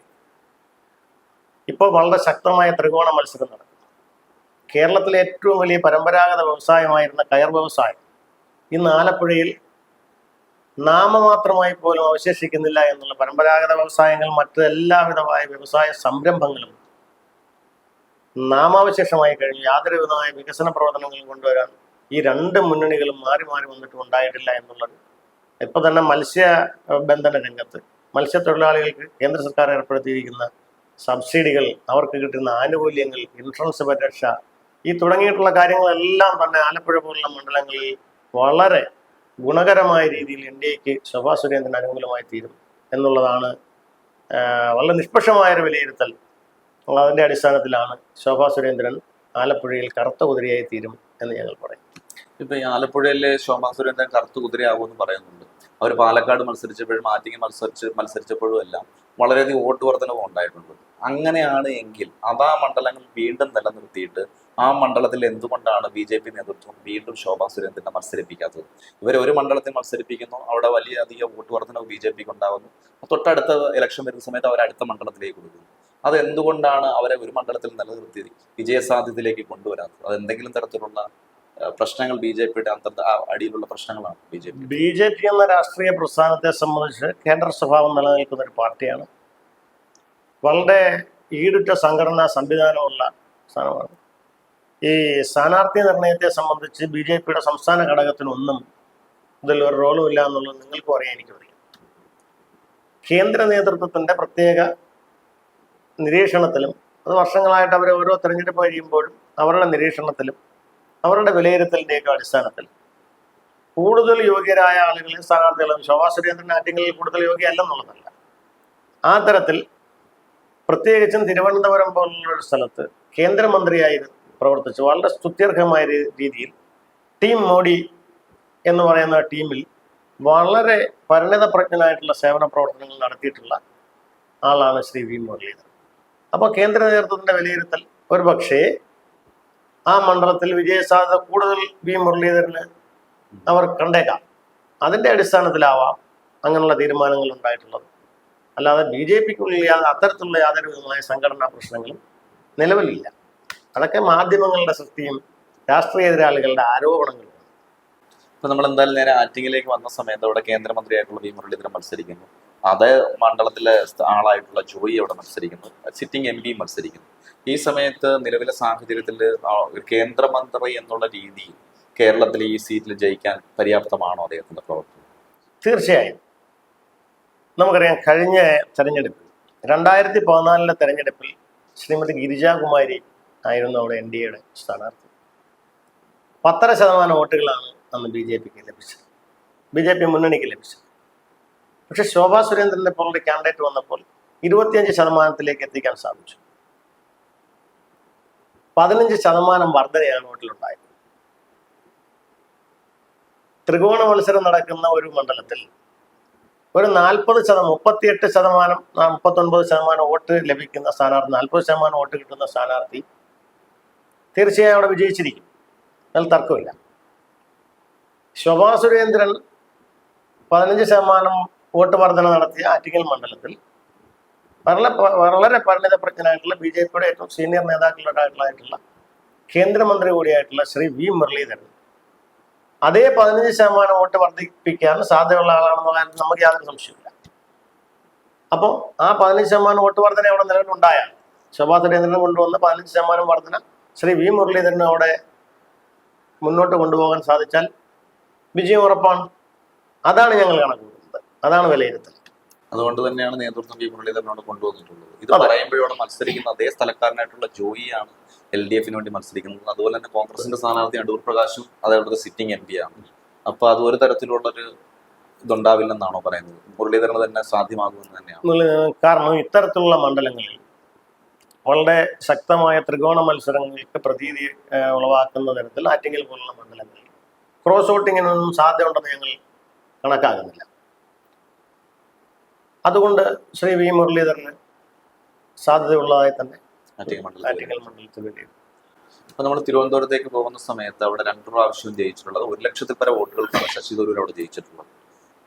[SPEAKER 2] ഇപ്പോൾ വളരെ ശക്തമായ ത്രികോണ മത്സരം നടക്കുന്നു. കേരളത്തിലെ ഏറ്റവും വലിയ പരമ്പരാഗത വ്യവസായമായിരുന്ന കയർ വ്യവസായം. ഇന്ന് ആലപ്പുഴയിൽ നാമമാത്രമായി പോലും അവശേഷിക്കുന്നില്ല എന്നുള്ള പരമ്പരാഗത വ്യവസായങ്ങൾ മറ്റ് എല്ലാവിധമായ വ്യവസായ സംരംഭങ്ങളും നാമാവശേഷമായി കഴിഞ്ഞു. യാതൊരു വിധമായ വികസന പ്രവർത്തനങ്ങളും കൊണ്ടുവരാൻ ഈ രണ്ട് മുന്നണികളും മാറി മാറി വന്നിട്ടും ഉണ്ടായിട്ടില്ല എന്നുള്ളത് ഇപ്പൊ തന്നെ മത്സ്യ ബന്ധന രംഗത്ത് മത്സ്യത്തൊഴിലാളികൾക്ക് കേന്ദ്ര സർക്കാർ ഏർപ്പെടുത്തിയിരിക്കുന്ന സബ്സിഡികൾ അവർക്ക് കിട്ടുന്ന ആനുകൂല്യങ്ങൾ ഇൻഷുറൻസ് പരിരക്ഷ ഈ തുടങ്ങിയിട്ടുള്ള കാര്യങ്ങളെല്ലാം തന്നെ ആലപ്പുഴ പോലുള്ള മണ്ഡലങ്ങളിൽ വളരെ ഗുണകരമായ രീതിയിൽ എൻ ഡി എക്ക് ശോഭാ സുരേന്ദ്രൻ അനുകൂലമായി തീരും എന്നുള്ളതാണ് വളരെ നിഷ്പക്ഷമായൊരു വിലയിരുത്തൽ. അതിന്റെ അടിസ്ഥാനത്തിലാണ് ശോഭാ സുരേന്ദ്രൻ ആലപ്പുഴയിൽ കറുത്ത കുതിരയായി തീരും എന്ന് ഞങ്ങൾ പറയും.
[SPEAKER 1] ഇപ്പൊ ഈ ആലപ്പുഴയിലെ ശോഭാ സുരേന്ദ്രൻ കറുത്ത കുതിരയാകുമെന്ന് പറയുന്നുണ്ട്. അവർ പാലക്കാട് മത്സരിച്ചപ്പോഴും ആറ്റിങ്ങി മത്സരിച്ച് മത്സരിച്ചപ്പോഴും എല്ലാം വളരെയധികം വോട്ട് വർധനവും ഉണ്ടായിട്ടുണ്ട്. അങ്ങനെയാണ് എങ്കിൽ അതാ മണ്ഡലങ്ങൾ വീണ്ടും നിലനിർത്തിയിട്ട് ആ മണ്ഡലത്തിൽ എന്തുകൊണ്ടാണ് ബി ജെ പി നേതൃത്വം വീണ്ടും ശോഭാ സുരേന്ദ്രനെ മത്സരിപ്പിക്കാത്തത്? ഇവർ ഒരു മണ്ഡലത്തിൽ മത്സരിപ്പിക്കുന്നു അവിടെ വലിയ അധികം വോട്ട് വർധനവ് ബി ജെ പിക്ക് ഉണ്ടാകുന്നു. തൊട്ടടുത്ത ഇലക്ഷൻ വരുന്ന സമയത്ത് അവർ അടുത്ത മണ്ഡലത്തിലേക്ക് കൊടുക്കുന്നു. അത് എന്തുകൊണ്ടാണ് അവരെ ഒരു മണ്ഡലത്തിൽ നിലനിർത്തി വിജയസാധ്യതയിലേക്ക് കൊണ്ടുവരാത്തത്? അത് എന്തെങ്കിലും തരത്തിലുള്ള പ്രശ്നങ്ങൾ ബി ജെ പിയുടെ അന്തർ അടിയിലുള്ള പ്രശ്നങ്ങളാണ് B J P.
[SPEAKER 2] B J P എന്ന രാഷ്ട്രീയ പ്രസ്ഥാനത്തെ സംബന്ധിച്ച് കേന്ദ്ര സ്വഭാവം നിലനിൽക്കുന്ന ഒരു പാർട്ടിയാണ്. വളരെ ഈടുറ്റ സംഘടനാ സംവിധാനമുള്ള സ്ഥാനമാണ്. ഈ സ്ഥാനാർത്ഥി നിർണയത്തെ സംബന്ധിച്ച് ബി ജെ പിയുടെ സംസ്ഥാന ഘടകത്തിനൊന്നും ഇതിൽ ഒരു റോളും ഇല്ല എന്നുള്ളത് നിങ്ങൾക്കും അറിയാം എനിക്കറിയാം കേന്ദ്ര നേതൃത്വത്തിന്റെ പ്രത്യേക നിരീക്ഷണത്തിലും അത് വർഷങ്ങളായിട്ട് അവർ ഓരോ തെരഞ്ഞെടുപ്പ് കഴിയുമ്പോഴും അവരുടെ നിരീക്ഷണത്തിലും അവരുടെ വിലയിരുത്തലിന്റെയൊക്കെ അടിസ്ഥാനത്തിൽ. കൂടുതൽ യോഗ്യരായ ആളുകളെ സ്ഥാനാർത്ഥികളും ശോഭാ സുരേന്ദ്രൻ ആറ്റിങ്ങളിൽ കൂടുതൽ യോഗ്യല്ലെന്നുള്ളതല്ല ആ തരത്തിൽ പ്രത്യേകിച്ചും തിരുവനന്തപുരം പോലുള്ള ഒരു സ്ഥലത്ത് കേന്ദ്രമന്ത്രിയായി പ്രവർത്തിച്ച് വളരെ സ്തുത്യർഹമായ രീതിയിൽ ടീം മോഡി എന്ന് പറയുന്ന ടീമിൽ വളരെ പരിണിതപ്രജ്ഞനായിട്ടുള്ള സേവന പ്രവർത്തനങ്ങൾ നടത്തിയിട്ടുള്ള ആളാണ് ശ്രീ വി മുരളീധരൻ. അപ്പോൾ കേന്ദ്ര നേതൃത്വത്തിന്റെ വിലയിരുത്തൽ ഒരു പക്ഷേ ആ മണ്ഡലത്തിൽ വിജയസാധ്യത കൂടുതൽ വി മുരളീധരന് അവർ കണ്ടേക്കാം. അതിന്റെ അടിസ്ഥാനത്തിലാവാം അങ്ങനെയുള്ള തീരുമാനങ്ങൾ ഉണ്ടായിട്ടുള്ളത്. അല്ലാതെ ബി ജെ പിക്കുള്ളിൽ അത്തരത്തിലുള്ള യാതൊരു വിധമായ സംഘടനാ പ്രശ്നങ്ങളും നിലവിലില്ല. അതൊക്കെ മാധ്യമങ്ങളുടെ സൃഷ്ടിയും രാഷ്ട്രീയ എതിരാളികളുടെ ആരോപണങ്ങളും
[SPEAKER 1] ഇപ്പൊ നമ്മൾ എന്തായാലും നേരെ ആറ്റിങ്ങിലേക്ക് വന്ന സമയത്ത് അവിടെ കേന്ദ്രമന്ത്രിയായിട്ടുള്ള വി മുരളീധരൻ മത്സരിക്കുന്നു. അതേ മണ്ഡലത്തിലെ ആളായിട്ടുള്ള ജോയി അവിടെ മത്സരിക്കുന്നു. സിറ്റിംഗ് എം പി മത്സരിക്കുന്നു. ഈ സമയത്ത് നിലവിലെ സാഹചര്യത്തിൽ ഒരു കേന്ദ്രമന്ത്രി എന്നുള്ള രീതിയിൽ കേരളത്തിൽ ഈ സീറ്റിൽ ജയിക്കാൻ പര്യാപ്തമാണോ അദ്ദേഹത്തിന്റെ പ്രവർത്തനം?
[SPEAKER 2] തീർച്ചയായും. നമുക്കറിയാം കഴിഞ്ഞ തെരഞ്ഞെടുപ്പിൽ രണ്ടായിരത്തി പതിനാലിലെ തെരഞ്ഞെടുപ്പിൽ ശ്രീമതി ഗിരിജാകുമാരി ആയിരുന്നു അവിടെ എൻ ഡി എയുടെ സ്ഥാനാർത്ഥി. പത്തര ശതമാനം വോട്ടുകളാണ് അന്ന് ബി ജെ പിക്ക് ലഭിച്ചത്. ബി ജെ പി മുന്നണിക്ക് ലഭിച്ചത്. പക്ഷെ ശോഭാ സുരേന്ദ്രനെ പോലുള്ള കാൻഡിഡേറ്റ് വന്നപ്പോൾ ഇരുപത്തിയഞ്ച് ശതമാനത്തിലേക്ക് എത്തിക്കാൻ സാധിച്ചു. പതിനഞ്ച് ശതമാനം വർധനയാണ് വോട്ടിലുണ്ടായത്. ത്രികോണ മത്സരം നടക്കുന്ന ഒരു മണ്ഡലത്തിൽ ഒരു നാൽപ്പത് ശതമാനം മുപ്പത്തിയെട്ട് ശതമാനം മുപ്പത്തൊൻപത് ശതമാനം വോട്ട് ലഭിക്കുന്ന സ്ഥാനാർത്ഥി നാൽപ്പത് ശതമാനം വോട്ട് കിട്ടുന്ന സ്ഥാനാർത്ഥി തീർച്ചയായും അവിടെ വിജയിച്ചിരിക്കും. അതിൽ തർക്കമില്ല. ശോഭാ സുരേന്ദ്രൻ പതിനഞ്ച് ശതമാനം വോട്ട് വർധന നടത്തിയ ആറ്റിങ്ങൽ മണ്ഡലത്തിൽ വളരെ പരിണിത പ്രജ്ഞനായിട്ടുള്ള ബി ജെ പിയുടെ ഏറ്റവും സീനിയർ നേതാക്കളുടെ കേന്ദ്രമന്ത്രി കൂടിയായിട്ടുള്ള ശ്രീ വി മുരളീധരൻ. അതേ പതിനഞ്ച് ശതമാനം വോട്ട് വർദ്ധിപ്പിക്കാൻ സാധ്യതയുള്ള ആളാണെന്ന കാര്യം നമുക്ക് യാതൊരു സംശയമില്ല അപ്പോൾ ആ പതിനഞ്ച് ശതമാനം വോട്ട് വർധന അവിടെ നിലവിലുണ്ടായാൽ ശോഭാ സുരേന്ദ്രൻ കൊണ്ടുവന്ന പതിനഞ്ച് ശതമാനം വർധന ശ്രീ വി മുരളീധരൻ അവിടെ മുന്നോട്ട് കൊണ്ടുപോകാൻ സാധിച്ചാൽ വിജയം ഉറപ്പാണ്. അതാണ് ഞങ്ങൾ കണക്കുകൂട്ടുന്നത്. അതാണ് വിലയിരുത്തൽ.
[SPEAKER 1] അതുകൊണ്ട് തന്നെയാണ് നേതൃത്വം വി മുരളീധരനോട് കൊണ്ടുവന്നിട്ടുള്ളത്. ഇത്. പറയുമ്പോഴോടെ മത്സരിക്കുന്ന അതേ സ്ഥലക്കാരനായിട്ടുള്ള ജോയിയാണ് എൽ ഡി എഫിന് വേണ്ടി മത്സരിക്കുന്നത്. അതുപോലെ തന്നെ കോൺഗ്രസിന്റെ സ്ഥാനാർത്ഥി അടൂർ പ്രകാശും അതേപോലെ സിറ്റിംഗ് എം പി ആണ്. അപ്പൊ അത് ഒരു തരത്തിലുള്ളൊരു ഇതുണ്ടാവില്ലെന്നാണോ പറയുന്നത്? മുരളീധരന് തന്നെ സാധ്യമാകുമെന്ന് തന്നെയാണ്.
[SPEAKER 2] കാരണം ഇത്തരത്തിലുള്ള മണ്ഡലങ്ങളിൽ വളരെ ശക്തമായ ത്രികോണ മത്സരങ്ങൾക്ക് പ്രതീതി ഉളവാക്കുന്ന തരത്തിൽ ആറ്റിങ്ങൽ പോലുള്ള മണ്ഡലങ്ങളിൽ ക്രോസ് വോട്ടിങ്ങിനൊന്നും സാധ്യത ഉണ്ടെന്ന് ഞങ്ങൾ കണക്കാക്കുന്നില്ല. അതുകൊണ്ട് ശ്രീ വി മുരളീധരന് സാധ്യതയുള്ളതായി തന്നെ
[SPEAKER 1] ആറ്റിങ്ങൽ മണ്ഡലത്തിൽ
[SPEAKER 2] വേണ്ടി
[SPEAKER 1] അപ്പൊ നമ്മൾ തിരുവനന്തപുരത്തേക്ക് പോകുന്ന സമയത്ത് അവിടെ രണ്ടു പ്രാവശ്യം ജയിച്ചിട്ടുള്ളത് ഒരു ലക്ഷത്തിൽ പര വോട്ടുകൾക്കാണ് ശശി തരൂർ അവിടെ ജയിച്ചിട്ടുള്ളത്.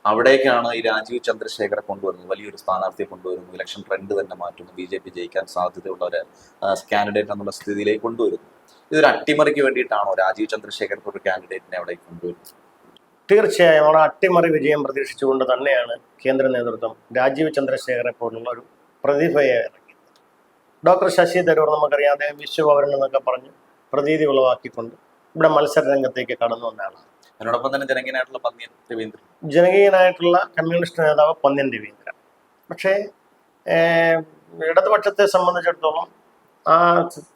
[SPEAKER 1] അവിടേക്കാണ് ഈ രാജീവ് ചന്ദ്രശേഖരെ കൊണ്ടുവരുന്നത് വലിയൊരു സ്ഥാനാർത്ഥിയെ കൊണ്ടുവരുന്നു ഇലക്ഷൻ ട്രെൻഡ് തന്നെ മാറ്റുന്നു ബി ജെ പി ജയിക്കാൻ സാധ്യതയുള്ള ഒരു കാൻഡിഡേറ്റ് എന്നുള്ള സ്ഥിതിയിലേക്ക് കൊണ്ടുവരുന്നു. ഇതൊരു അട്ടിമറിക്ക് വേണ്ടിയിട്ടാണോ രാജീവ് ചന്ദ്രശേഖരത്തോട് ഒരു കാൻഡിഡേറ്റിനെ അവിടെ കൊണ്ടുവരുന്നത്?
[SPEAKER 2] തീർച്ചയായും അവിടെ അട്ടിമറി വിജയം പ്രതീക്ഷിച്ചുകൊണ്ട് തന്നെയാണ് കേന്ദ്ര നേതൃത്വം രാജീവ് ചന്ദ്രശേഖരെ പോലുള്ള ഒരു പ്രതിഭയെ ഇറക്കിയത്. ഡോക്ടർ ശശി തരൂർ നമുക്കറിയാം അദ്ദേഹം വിശ്വഭവൻ എന്നൊക്കെ പറഞ്ഞ് പ്രതീതി ഉളവാക്കിക്കൊണ്ട് ഇവിടെ മത്സര രംഗത്തേക്ക് കടന്നു വന്ന ആളാണ്
[SPEAKER 1] അതിനോടൊപ്പം തന്നെ ജനകീയനായിട്ടുള്ള പന്ന്യൻ രവീന്ദ്രൻ.
[SPEAKER 2] ജനകീയനായിട്ടുള്ള കമ്മ്യൂണിസ്റ്റ് നേതാവ് പന്ന്യൻ രവീന്ദ്രൻ. പക്ഷേ ഇടതുപക്ഷത്തെ സംബന്ധിച്ചിടത്തോളം ആ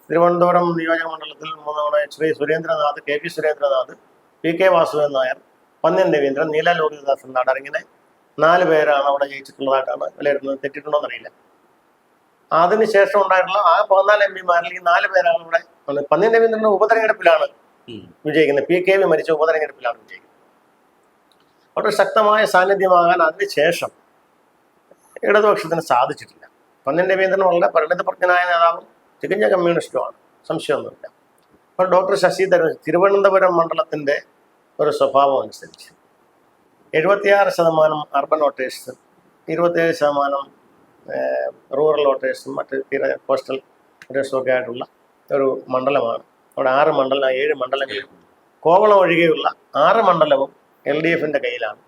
[SPEAKER 2] തിരുവനന്തപുരം നിയോജക മണ്ഡലത്തിൽ മൂന്ന് തവണ Shri Surendranath K P Surendranath P K Vasudevan Nair Pannyan Raveendran Neela Lokadasan ഇങ്ങനെ നാല് പേരാണ് അവിടെ ജയിച്ചിട്ടുള്ളതായിട്ടാണ് വിലയിരുന്നത്. തെറ്റിട്ടുണ്ടോ എന്നറിയില്ല. അതിനുശേഷം ഉണ്ടായിട്ടുള്ള ആ പതിനാല് എം പിമാരിൽ ഈ നാല് പേരാണ് ഇവിടെ. പന്ന്യൻ രവീന്ദ്രന്റെ ഉപതെരഞ്ഞെടുപ്പിലാണ്. വിജയിക്കുന്നത്. പി കെ വി മരിച്ച ഉപതെരഞ്ഞെടുപ്പിലാണ് വിജയിക്കുന്നത്. അവിടെ ശക്തമായ സാന്നിധ്യമാകാൻ അതിനുശേഷം ഇടതുപക്ഷത്തിന് സാധിച്ചിട്ടില്ല. പന്ന്യൻ രവീന്ദ്രൻ വളരെ പരിണിതപ്രജ്ഞനായ നേതാവും തികഞ്ഞ കമ്മ്യൂണിസ്റ്റുമാണ് സംശയമൊന്നുമില്ല. അപ്പോൾ ഡോക്ടർ ശശി തരൂർ തിരുവനന്തപുരം മണ്ഡലത്തിന്റെ ഒരു സ്വഭാവം അനുസരിച്ച്. എഴുപത്തിയാറ് ശതമാനം അർബൻ വോട്ടേഴ്സ് ഇരുപത്തിയേഴ് ശതമാനം റൂറൽ വോട്ടേഴ്സും മറ്റ് തീര കോസ്റ്റൽ വോട്ടേഴ്സും ഒക്കെ ആയിട്ടുള്ള ഒരു മണ്ഡലമാണ്. അവിടെ ആറ് മണ്ഡലം ഏഴ് മണ്ഡലങ്ങൾ. കോവളം ഒഴികെയുള്ള ആറ് മണ്ഡലവും എൽ ഡി എഫിന്റെ കയ്യിലാണ്.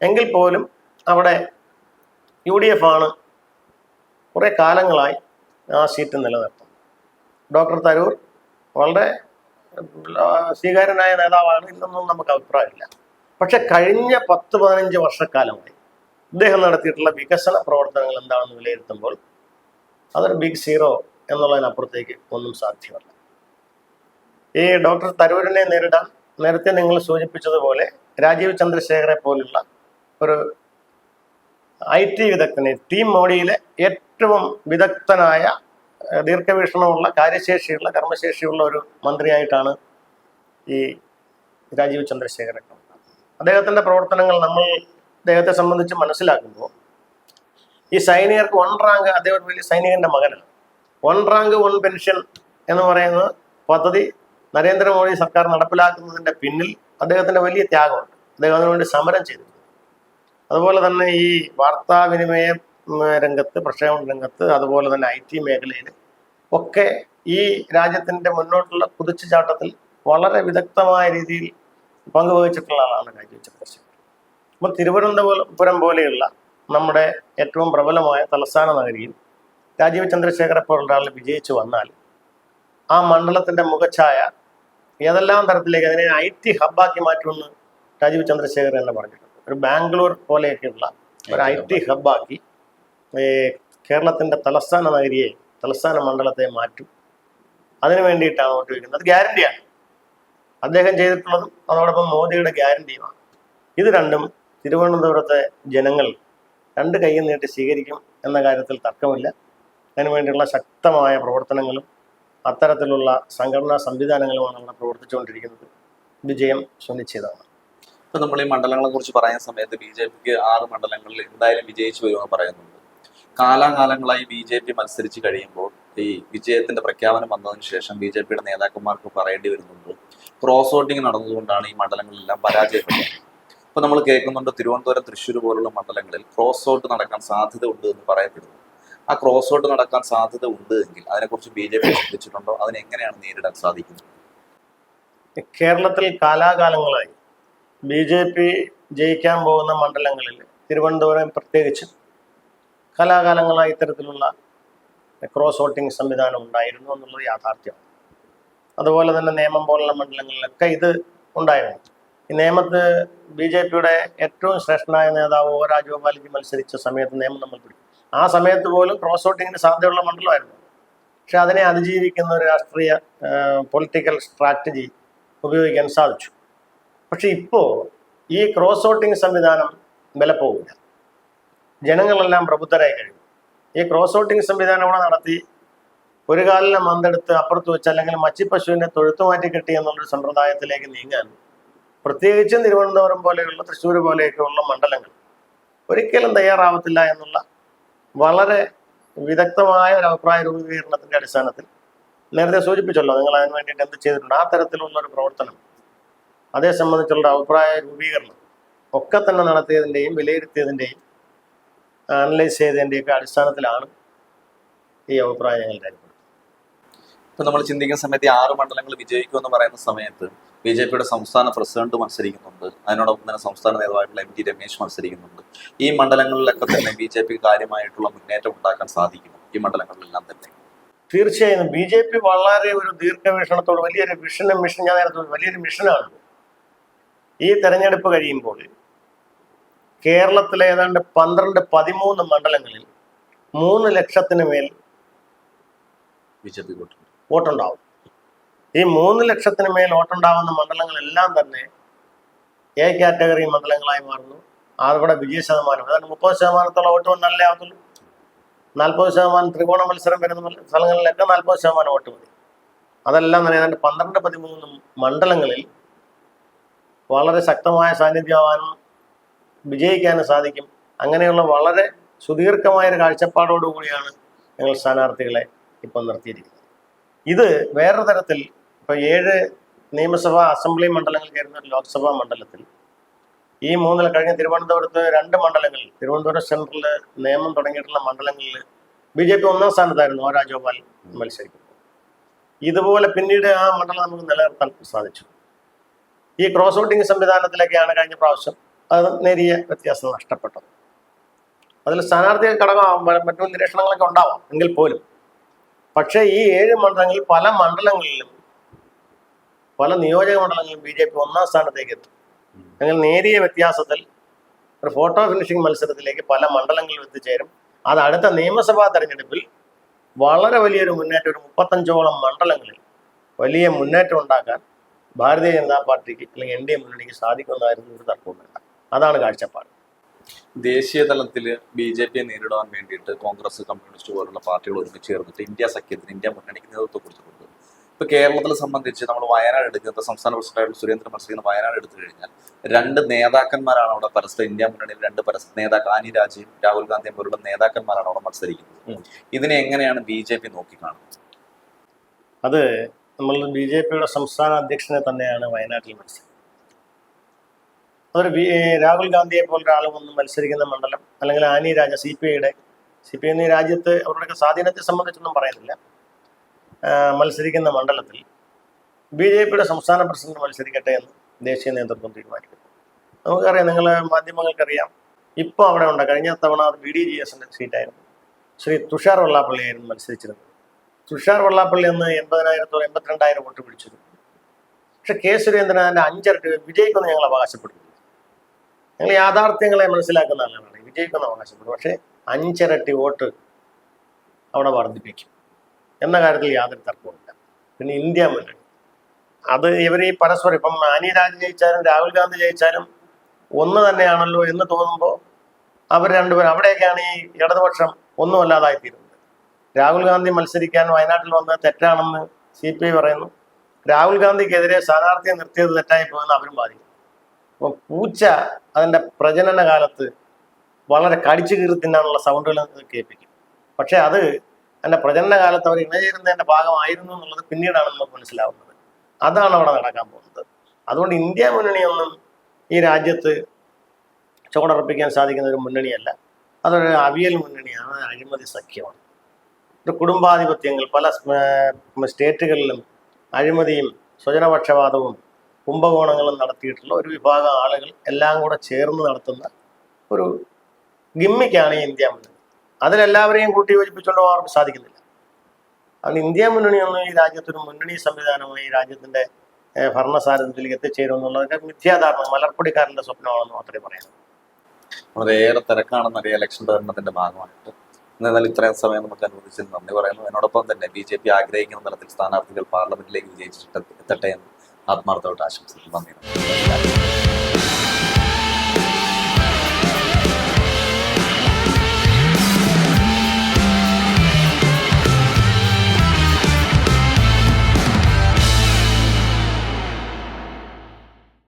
[SPEAKER 2] എങ്കിൽ പോലും അവിടെ യു ഡി എഫ് ആണ് കുറേ കാലങ്ങളായി ആ സീറ്റ് നിലനിർത്തുന്നത്. ഡോക്ടർ തരൂർ വളരെ ആ, സ്വീകാര്യനായ നേതാവാണ് ഇന്നൊന്നും നമുക്ക് അഭിപ്രായമില്ല. പക്ഷെ കഴിഞ്ഞ പത്ത് പതിനഞ്ച് വർഷക്കാലമായി ഇദ്ദേഹം നടത്തിയിട്ടുള്ള വികസന പ്രവർത്തനങ്ങൾ എന്താണെന്ന് വിലയിരുത്തുമ്പോൾ അതൊരു ബിഗ് സീറോ എന്നുള്ളതിനപ്പുറത്തേക്ക് ഒന്നും സാധ്യമല്ല. ഈ ഡോക്ടർ തരൂരിനെ നേരിടാൻ നേരത്തെ നിങ്ങൾ സൂചിപ്പിച്ചതുപോലെ രാജീവ് ചന്ദ്രശേഖരെ പോലുള്ള ഒരു ഐ ടി വിദഗ്ധനെ ടീം മോഡിയിലെ ഏറ്റവും വിദഗ്ധനായ ദീർഘവീക്ഷണമുള്ള കാര്യശേഷിയുള്ള കർമ്മശേഷിയുള്ള ഒരു മന്ത്രിയായിട്ടാണ് ഈ രാജീവ് ചന്ദ്രശേഖരൻ. അദ്ദേഹത്തിന്റെ പ്രവർത്തനങ്ങൾ നമ്മൾ അദ്ദേഹത്തെ സംബന്ധിച്ച് മനസ്സിലാക്കുമ്പോൾ ഈ സൈനികർക്ക് വൺ റാങ്ക് അദ്ദേഹം വലിയ സൈനികന്റെ മകനാണ്. വൺ റാങ്ക് വൺ പെൻഷൻ എന്ന് പറയുന്ന പദ്ധതി നരേന്ദ്രമോദി സർക്കാർ നടപ്പിലാക്കുന്നതിന്റെ പിന്നിൽ അദ്ദേഹത്തിന്റെ വലിയ ത്യാഗമുണ്ട്. അദ്ദേഹം അതിനുവേണ്ടി സമരം ചെയ്തിട്ടുണ്ട്. അതുപോലെ തന്നെ ഈ വാർത്താവിനിമയ രംഗത്ത് പ്രക്ഷേപണ രംഗത്ത് അതുപോലെ തന്നെ ഐ ടി മേഖലയിൽ ഒക്കെ ഈ രാജ്യത്തിന്റെ മുന്നോട്ടുള്ള കുതിച്ചുചാട്ടത്തിൽ വളരെ വിദഗ്ധമായ രീതിയിൽ പങ്കുവഹിച്ചിട്ടുള്ള ആളാണ് രാജീവ് ചന്ദ്രശേഖർ അപ്പോൾ തിരുവനന്തപുരം പോലെയുള്ള നമ്മുടെ ഏറ്റവും പ്രബലമായ തലസ്ഥാന നഗരിയിൽ രാജീവ് ചന്ദ്രശേഖരെ പോലുള്ള ആൾ വിജയിച്ചു വന്നാൽ ആ മണ്ഡലത്തിന്റെ മുഖഛായ ഏതെല്ലാം തരത്തിലേക്ക് അതിനെ ഐ ടി ഹബ്ബാക്കി മാറ്റുമെന്ന് രാജീവ് ചന്ദ്രശേഖർ തന്നെ പറഞ്ഞിട്ടുണ്ട്. ഒരു ബാംഗ്ലൂർ പോലെയൊക്കെയുള്ള ഒരു ഐ ടി ഹബ്ബാക്കി ഈ കേരളത്തിന്റെ തലസ്ഥാന നഗരിയെ തലസ്ഥാന മണ്ഡലത്തെ മാറ്റും. അതിനു വേണ്ടിയിട്ടാണ് വോട്ട് വയ്ക്കുന്നത് അത് ഗ്യാരണ്ടിയാണ്. അദ്ദേഹം ചെയ്തിട്ടുള്ളതും അതോടൊപ്പം മോദിയുടെ ഗ്യാരണ്ടിയുമാണ്. ഇത് രണ്ടും തിരുവനന്തപുരത്തെ ജനങ്ങൾ രണ്ട് കൈയും നീട്ടി സ്വീകരിക്കും എന്ന കാര്യത്തിൽ തർക്കമില്ല. അതിനുവേണ്ടിയുള്ള ശക്തമായ പ്രവർത്തനങ്ങളും അത്തരത്തിലുള്ള സംഘടനാ സംവിധാനങ്ങളുമാണ് അവിടെ പ്രവർത്തിച്ചുകൊണ്ടിരിക്കുന്നത്. വിജയം സുനിശ്ചിതമാണ്.
[SPEAKER 1] ഇപ്പൊ നമ്മൾ ഈ മണ്ഡലങ്ങളെ കുറിച്ച് പറയുന്ന സമയത്ത് ബി ജെ പിക്ക് ആറ് മണ്ഡലങ്ങളിൽ എന്തായാലും വിജയിച്ചു വരുമെന്ന് പറയുന്നുണ്ട്. കാലാകാലങ്ങളായി ബി ജെ പി മത്സരിച്ച് കഴിയുമ്പോൾ ഈ വിജയത്തിന്റെ പ്രഖ്യാപനം വന്നതിന് ശേഷം ബി ജെ പിയുടെ നേതാക്കന്മാർക്ക് പറയേണ്ടി വരുന്നുണ്ട് ക്രോസ് വോട്ടിംഗ് നടന്നതുകൊണ്ടാണ് ഈ മണ്ഡലങ്ങളെല്ലാം പരാജയപ്പെട്ടത്. ഇപ്പൊ നമ്മൾ കേൾക്കുന്നുണ്ട് തിരുവനന്തപുരം തൃശ്ശൂർ പോലുള്ള മണ്ഡലങ്ങളിൽ ക്രോസ് വോട്ട് നടക്കാൻ സാധ്യത ഉണ്ട് എന്ന് പറയപ്പെടുന്നു. ആ ക്രോസ് വോട്ട് നടക്കാൻ സാധ്യത ഉണ്ട് എങ്കിൽ അതിനെക്കുറിച്ച് ബി ജെ പി ശ്രദ്ധിച്ചിട്ടുണ്ടോ അതിനെങ്ങനെയാണ് നേരിടാൻ സാധിക്കുന്നത്?
[SPEAKER 2] കേരളത്തിൽ കാലാകാലങ്ങളായി ബി ജെ പി ജയിക്കാൻ പോകുന്ന മണ്ഡലങ്ങളിൽ തിരുവനന്തപുരം പ്രത്യേകിച്ച് കാലാകാലങ്ങളായി ഇത്തരത്തിലുള്ള ക്രോസ് വോട്ടിംഗ് സംവിധാനം ഉണ്ടായിരുന്നു എന്നുള്ളത് യാഥാർത്ഥ്യം. അതുപോലെ തന്നെ നിയമം പോലുള്ള മണ്ഡലങ്ങളിലൊക്കെ ഇത് ഉണ്ടായിരുന്നു. ഈ നിയമത്ത് ബി ജെ പിയുടെ ഏറ്റവും ശ്രേഷ്ഠനായ നേതാവ് ഒ രാജഗോപാലിജി മത്സരിച്ച സമയത്ത് നിയമം നമ്മൾ പിടിക്കും ആ സമയത്ത് പോലും ക്രോസ് വോട്ടിങ്ങിന് സാധ്യതയുള്ള മണ്ഡലമായിരുന്നു. പക്ഷെ അതിനെ അതിജീവിക്കുന്ന ഒരു രാഷ്ട്രീയ പൊളിറ്റിക്കൽ സ്ട്രാറ്റജി ഉപയോഗിക്കാൻ സാധിച്ചു. പക്ഷെ ഇപ്പോൾ ഈ ക്രോസ് വോട്ടിംഗ് സംവിധാനം വിലപ്പോകില്ല ജനങ്ങളെല്ലാം പ്രബുദ്ധരായി കഴിഞ്ഞു. ഈ ക്രോസ് ഔട്ടിംഗ് സംവിധാനം ഇവിടെ നടത്തി ഒരു കാലിലെ മന്തെടുത്ത് അപ്പുറത്ത് വെച്ച് അല്ലെങ്കിൽ മച്ചിപ്പശുവിനെ തൊഴുത്തു മാറ്റി കെട്ടി എന്നുള്ളൊരു സമ്പ്രദായത്തിലേക്ക് നീങ്ങാൻ പ്രത്യേകിച്ചും തിരുവനന്തപുരം പോലെയുള്ള തൃശ്ശൂർ പോലെയൊക്കെയുള്ള മണ്ഡലങ്ങൾ ഒരിക്കലും തയ്യാറാവത്തില്ല എന്നുള്ള വളരെ വിദഗ്ധമായ ഒരു അഭിപ്രായ രൂപീകരണത്തിന്റെ അടിസ്ഥാനത്തിൽ നേരത്തെ സൂചിപ്പിച്ചല്ലോ നിങ്ങൾ അതിന് വേണ്ടിയിട്ട് എന്ത് ചെയ്തിട്ടുണ്ട്? ആ തരത്തിലുള്ള ഒരു പ്രവർത്തനം അതേ സംബന്ധിച്ചുള്ള അഭിപ്രായ രൂപീകരണം ഒക്കെ തന്നെ നടത്തിയതിന്റെയും വിലയിരുത്തിയതിന്റെയും അനലൈസ് ചെയ്തതിന്റെയൊക്കെ അടിസ്ഥാനത്തിലാണ് ഈ അഭിപ്രായങ്ങൾ രേഖപ്പെടുത്തുന്നത്.
[SPEAKER 1] ഇപ്പൊ നമ്മൾ ചിന്തിക്കുന്ന സമയത്ത് ഈ ആറ് മണ്ഡലങ്ങൾ വിജയിക്കുമെന്ന് പറയുന്ന സമയത്ത് ബി ജെ പിയുടെ സംസ്ഥാന പ്രസിഡന്റ് മത്സരിക്കുന്നുണ്ട്. അതിനോടൊപ്പം തന്നെ സംസ്ഥാന നേതാവായിട്ടുള്ള എം ടി രമേശ് മത്സരിക്കുന്നുണ്ട്. ഈ മണ്ഡലങ്ങളിലൊക്കെ തന്നെ ബി ജെ പി കാര്യമായിട്ടുള്ള മുന്നേറ്റം ഉണ്ടാക്കാൻ സാധിക്കുമോ? ഈ മണ്ഡലങ്ങളിലെല്ലാം തന്നെ.
[SPEAKER 2] തീർച്ചയായും ബി ജെ പി വളരെ ഒരു ദീർഘവീക്ഷണത്തോട് വലിയൊരു വിഷനും മിഷൻ ഞാൻ നേരത്തെ വലിയൊരു മിഷനാണ് ഈ തെരഞ്ഞെടുപ്പ് കഴിയുമ്പോൾ കേരളത്തിലെ ഏതാണ്ട് പന്ത്രണ്ട് പതിമൂന്ന് മണ്ഡലങ്ങളിൽ മൂന്ന് ലക്ഷത്തിന് മേൽ
[SPEAKER 1] ബി ജെ പി വോട്ട്
[SPEAKER 2] വോട്ടുണ്ടാവും. ഈ മൂന്ന് ലക്ഷത്തിന് മേൽ വോട്ടുണ്ടാവുന്ന മണ്ഡലങ്ങളെല്ലാം തന്നെ എ കാറ്റഗറി മണ്ഡലങ്ങളായി മാറുന്നു. അവിടെ വിജയ ശതമാനം. അതായത് മുപ്പത് ശതമാനത്തോളം വോട്ട് വന്നാലേ ആവത്തുള്ളൂ. നാൽപ്പത് ശതമാനം ത്രികോണ മത്സരം വരുന്ന സ്ഥലങ്ങളിലൊക്കെ നാൽപ്പത് ശതമാനം വോട്ട് മതി. അതെല്ലാം തന്നെ ഏതാണ്ട് പന്ത്രണ്ട് പതിമൂന്ന് മണ്ഡലങ്ങളിൽ വളരെ ശക്തമായ സാന്നിധ്യമാവാനും വിജയിക്കാനും സാധിക്കും. അങ്ങനെയുള്ള വളരെ സുദീർഘമായ ഒരു കാഴ്ചപ്പാടോടുകൂടിയാണ് ഞങ്ങൾ സ്ഥാനാർത്ഥികളെ ഇപ്പം നിർത്തിയിരിക്കുന്നത്. ഇത് വേറെ തരത്തിൽ ഇപ്പോൾ ഏഴ് നിയമസഭാ അസംബ്ലി മണ്ഡലങ്ങൾ ചേരുന്ന ലോക്സഭാ മണ്ഡലത്തിൽ ഈ മൂന്നിൽ കഴിഞ്ഞ തിരുവനന്തപുരത്ത് രണ്ട് മണ്ഡലങ്ങളിൽ തിരുവനന്തപുരം സെൻട്രലിൽ നിയമം തുടങ്ങിയിട്ടുള്ള മണ്ഡലങ്ങളിൽ ബി ജെ പി ഒന്നാം സ്ഥാനത്തായിരുന്നു ഒ രാജഗോപാൽ മത്സരിക്കുന്നത്. ഇതുപോലെ പിന്നീട് ആ മണ്ഡലം നമുക്ക് നിലനിർത്താൻ സാധിച്ചു. ഈ ക്രോസ് വോട്ടിംഗ് സംവിധാനത്തിലേക്കാണ് കഴിഞ്ഞ പ്രാവശ്യം അത് നേരിയ വ്യത്യാസം നഷ്ടപ്പെട്ടത് അതിൽ സ്ഥാനാർത്ഥി ഘടകം മറ്റു നിരീക്ഷണങ്ങളൊക്കെ ഉണ്ടാവാം എങ്കിൽ പോലും. പക്ഷേ ഈ ഏഴ് മണ്ഡലങ്ങളിൽ പല മണ്ഡലങ്ങളിലും പല നിയോജക മണ്ഡലങ്ങളിലും ബി ജെ പി ഒന്നാം സ്ഥാനത്തേക്ക് എത്തും. അങ്ങനെ നേരിയ വ്യത്യാസത്തിൽ ഒരു ഫോട്ടോ ഫിനിഷിംഗ് മത്സരത്തിലേക്ക് പല മണ്ഡലങ്ങളിലും എത്തിച്ചേരും. അത് അടുത്ത നിയമസഭാ തെരഞ്ഞെടുപ്പിൽ വളരെ വലിയൊരു മുന്നേറ്റം ഒരു മുപ്പത്തഞ്ചോളം മണ്ഡലങ്ങളിൽ വലിയ മുന്നേറ്റം ഉണ്ടാക്കാൻ ഭാരതീയ ജനതാ പാർട്ടിക്ക് അല്ലെങ്കിൽ എൻ ഡി എ മുന്നണിക്ക് സാധിക്കുന്നതായിരുന്നു ഒരു തർക്കവുമില്ല. അതാണ് കാഴ്ചപ്പാട്.
[SPEAKER 1] ദേശീയ തലത്തിൽ ബി ജെ പിയെ നേരിടാൻ വേണ്ടിയിട്ട് കോൺഗ്രസ് കമ്മ്യൂണിസ്റ്റ് പോലുള്ള പാർട്ടികൾ ഒരുമിച്ച് ചേർന്നിട്ട് ഇന്ത്യ സഖ്യത്തിന് ഇന്ത്യ മുന്നണിക്ക് നേതൃത്വം കൊടുത്തിട്ടുണ്ട് ഇപ്പൊ കേരളത്തിനെ സംബന്ധിച്ച് നമ്മൾ വയനാട് എടുക്കുന്ന സംസ്ഥാന പ്രസിഡന്റ് സുരേന്ദ്രൻ മത്സരിക്കുന്ന വയനാട് എടുത്തു കഴിഞ്ഞാൽ രണ്ട് നേതാക്കന്മാരാണ് അവിടെ പരസ്പരം ഇന്ത്യ മുന്നണിയിൽ രണ്ട് പരസ്പര നേതാക്കൾ ആനി രാജയും രാഹുൽ ഗാന്ധിയും പോലുള്ള നേതാക്കന്മാരാണ് അവിടെ മത്സരിക്കുന്നത്. ഇതിനെ എങ്ങനെയാണ് ബി ജെ പി നോക്കിക്കാണുന്നത്?
[SPEAKER 2] അത് നമ്മൾ ബി ജെ പിയുടെ സംസ്ഥാന അധ്യക്ഷനെ തന്നെയാണ് വയനാട്ടിൽ മത്സരം അതൊരു രാഹുൽ ഗാന്ധിയെ പോലെ ഒരാൾ വന്ന് മത്സരിക്കുന്ന മണ്ഡലം അല്ലെങ്കിൽ ആനി രാജ സി പി ഐയുടെ സി പി ഐ രാജ്യത്ത് അവരുടെയൊക്കെ സ്വാധീനത്തെ സംബന്ധിച്ചൊന്നും പറയുന്നില്ല. മത്സരിക്കുന്ന മണ്ഡലത്തിൽ ബി ജെ പിയുടെ സംസ്ഥാന പ്രസിഡന്റ് മത്സരിക്കട്ടെ എന്ന് ദേശീയ നേതൃത്വം തീരുമാനിക്കുന്നു. നമുക്കറിയാം നിങ്ങൾ മാധ്യമങ്ങൾക്കറിയാം ഇപ്പോൾ അവിടെ ഉണ്ട്. കഴിഞ്ഞ തവണ അത് ബി ഡി ജി എസിന്റെ സീറ്റായിരുന്നു. ശ്രീ തുഷാർ വെള്ളാപ്പള്ളിയായിരുന്നു മത്സരിച്ചിരുന്നത്. തുഷാർ വെള്ളാപ്പള്ളി എന്ന് എൺപതിനായിരത്തോളം എൺപത്തിരണ്ടായിരം വോട്ട് പിടിച്ചിരുന്നു. പക്ഷെ കെ സുരേന്ദ്രൻ അതിന്റെ അഞ്ചരട്ട് വിജയിക്കുമെന്ന് ഞങ്ങൾ അവകാശപ്പെടുന്നില്ല ഞങ്ങൾ യാഥാർത്ഥ്യങ്ങളെ മനസ്സിലാക്കുന്ന ആളുകളാണ് വിജയിക്കുന്ന അവകാശപ്പെടും. പക്ഷേ അഞ്ചരട്ടി വോട്ട് അവിടെ വർദ്ധിപ്പിക്കും. എന്ന കാര്യത്തിൽ യാതൊരു തർക്കവുമില്ല പിന്നെ ഇന്ത്യ മുന്നണി. അത് ഇവർ ഈ പരസ്പരം ഇപ്പം അനിരാജ് ജയിച്ചാലും രാഹുൽ ഗാന്ധി ജയിച്ചാലും ഒന്ന് തന്നെയാണല്ലോ എന്ന് തോന്നുമ്പോൾ അവർ രണ്ടുപേരും അവിടെയൊക്കെയാണ് ഈ ഇടതുപക്ഷം ഒന്നുമല്ലാതായിത്തീരുന്നത് രാഹുൽ ഗാന്ധി മത്സരിക്കാൻ വയനാട്ടിൽ വന്നത് തെറ്റാണെന്ന് സി പി ഐ പറയുന്നു. രാഹുൽ ഗാന്ധിക്കെതിരെ സ്ഥാനാർത്ഥിയെ നിർത്തിയത് തെറ്റായി പോകുന്ന അവരും ബാധിക്കും അപ്പം പൂച്ച അതിന്റെ പ്രജനന കാലത്ത് വളരെ കടിച്ചു കീറി തിന്നാനുള്ള സൗണ്ടുകൾ കേൾപ്പിക്കും. പക്ഷെ അത് അതിന്റെ പ്രജനന കാലത്ത് അവർ ഇണചേരുന്നതിന്റെ ഭാഗമായിരുന്നു എന്നുള്ളത് പിന്നീടാണ് നമുക്ക് മനസ്സിലാവുന്നത്. അതാണ് അവിടെ നടക്കാൻ പോകുന്നത്. അതുകൊണ്ട് ഇന്ത്യ മുന്നണിയൊന്നും ഈ രാജ്യത്ത് ചുവടുറപ്പിക്കാൻ സാധിക്കുന്ന ഒരു മുന്നണിയല്ല. അതൊരു അവിയൽ മുന്നണിയാണ് അഴിമതി സഖ്യമാണ്. ഒരു കുടുംബാധിപത്യങ്ങൾ പല സ്റ്റേറ്റുകളിലും അഴിമതിയും സ്വജനപക്ഷപാതവും കുംഭകോണങ്ങളും നടത്തിയിട്ടുള്ള ഒരു വിഭാഗം ആളുകൾ എല്ലാം കൂടെ ചേർന്ന് നടത്തുന്ന ഒരു ഗിമ്മിക്കാണ് ഈ ഇന്ത്യ മുന്നണി. അതിലെല്ലാവരെയും കൂട്ടി യോജിപ്പിച്ചുകൊണ്ട് പോകാൻ സാധിക്കുന്നില്ല. അതുകൊണ്ട് ഇന്ത്യ മുന്നണി ഒന്നും ഈ രാജ്യത്തൊരു മുന്നണി സംവിധാനമായി രാജ്യത്തിന്റെ ഭരണസാരഥ്യത്തിലേക്ക് എത്തിച്ചേരുമെന്നുള്ളതൊക്കെ മിഥ്യാധാരണ മലർപ്പൊടിക്കാരന്റെ സ്വപ്നമാണെന്ന് മാത്രമേ പറയാം
[SPEAKER 1] വളരെയേറെ തിരക്കാണെന്നറിയ ഇലക്ഷൻ പ്രചരണത്തിന്റെ ഭാഗമായിട്ട്. എന്നാൽ ഇത്രയും സമയം നമുക്ക് അനുവദിച്ചതിന് നന്ദി പറയുന്നു. എന്നോടൊപ്പം തന്നെ ബി ജെ പി ആഗ്രഹിക്കുന്ന തരത്തിൽ സ്ഥാനാർത്ഥികൾ പാർലമെന്റിലേക്ക് വിജയിച്ചിട്ട് എത്തട്ടെ എന്ന് ആത്മാർത്ഥമായിട്ട് ആശംസിക്കുന്നു. നന്ദി.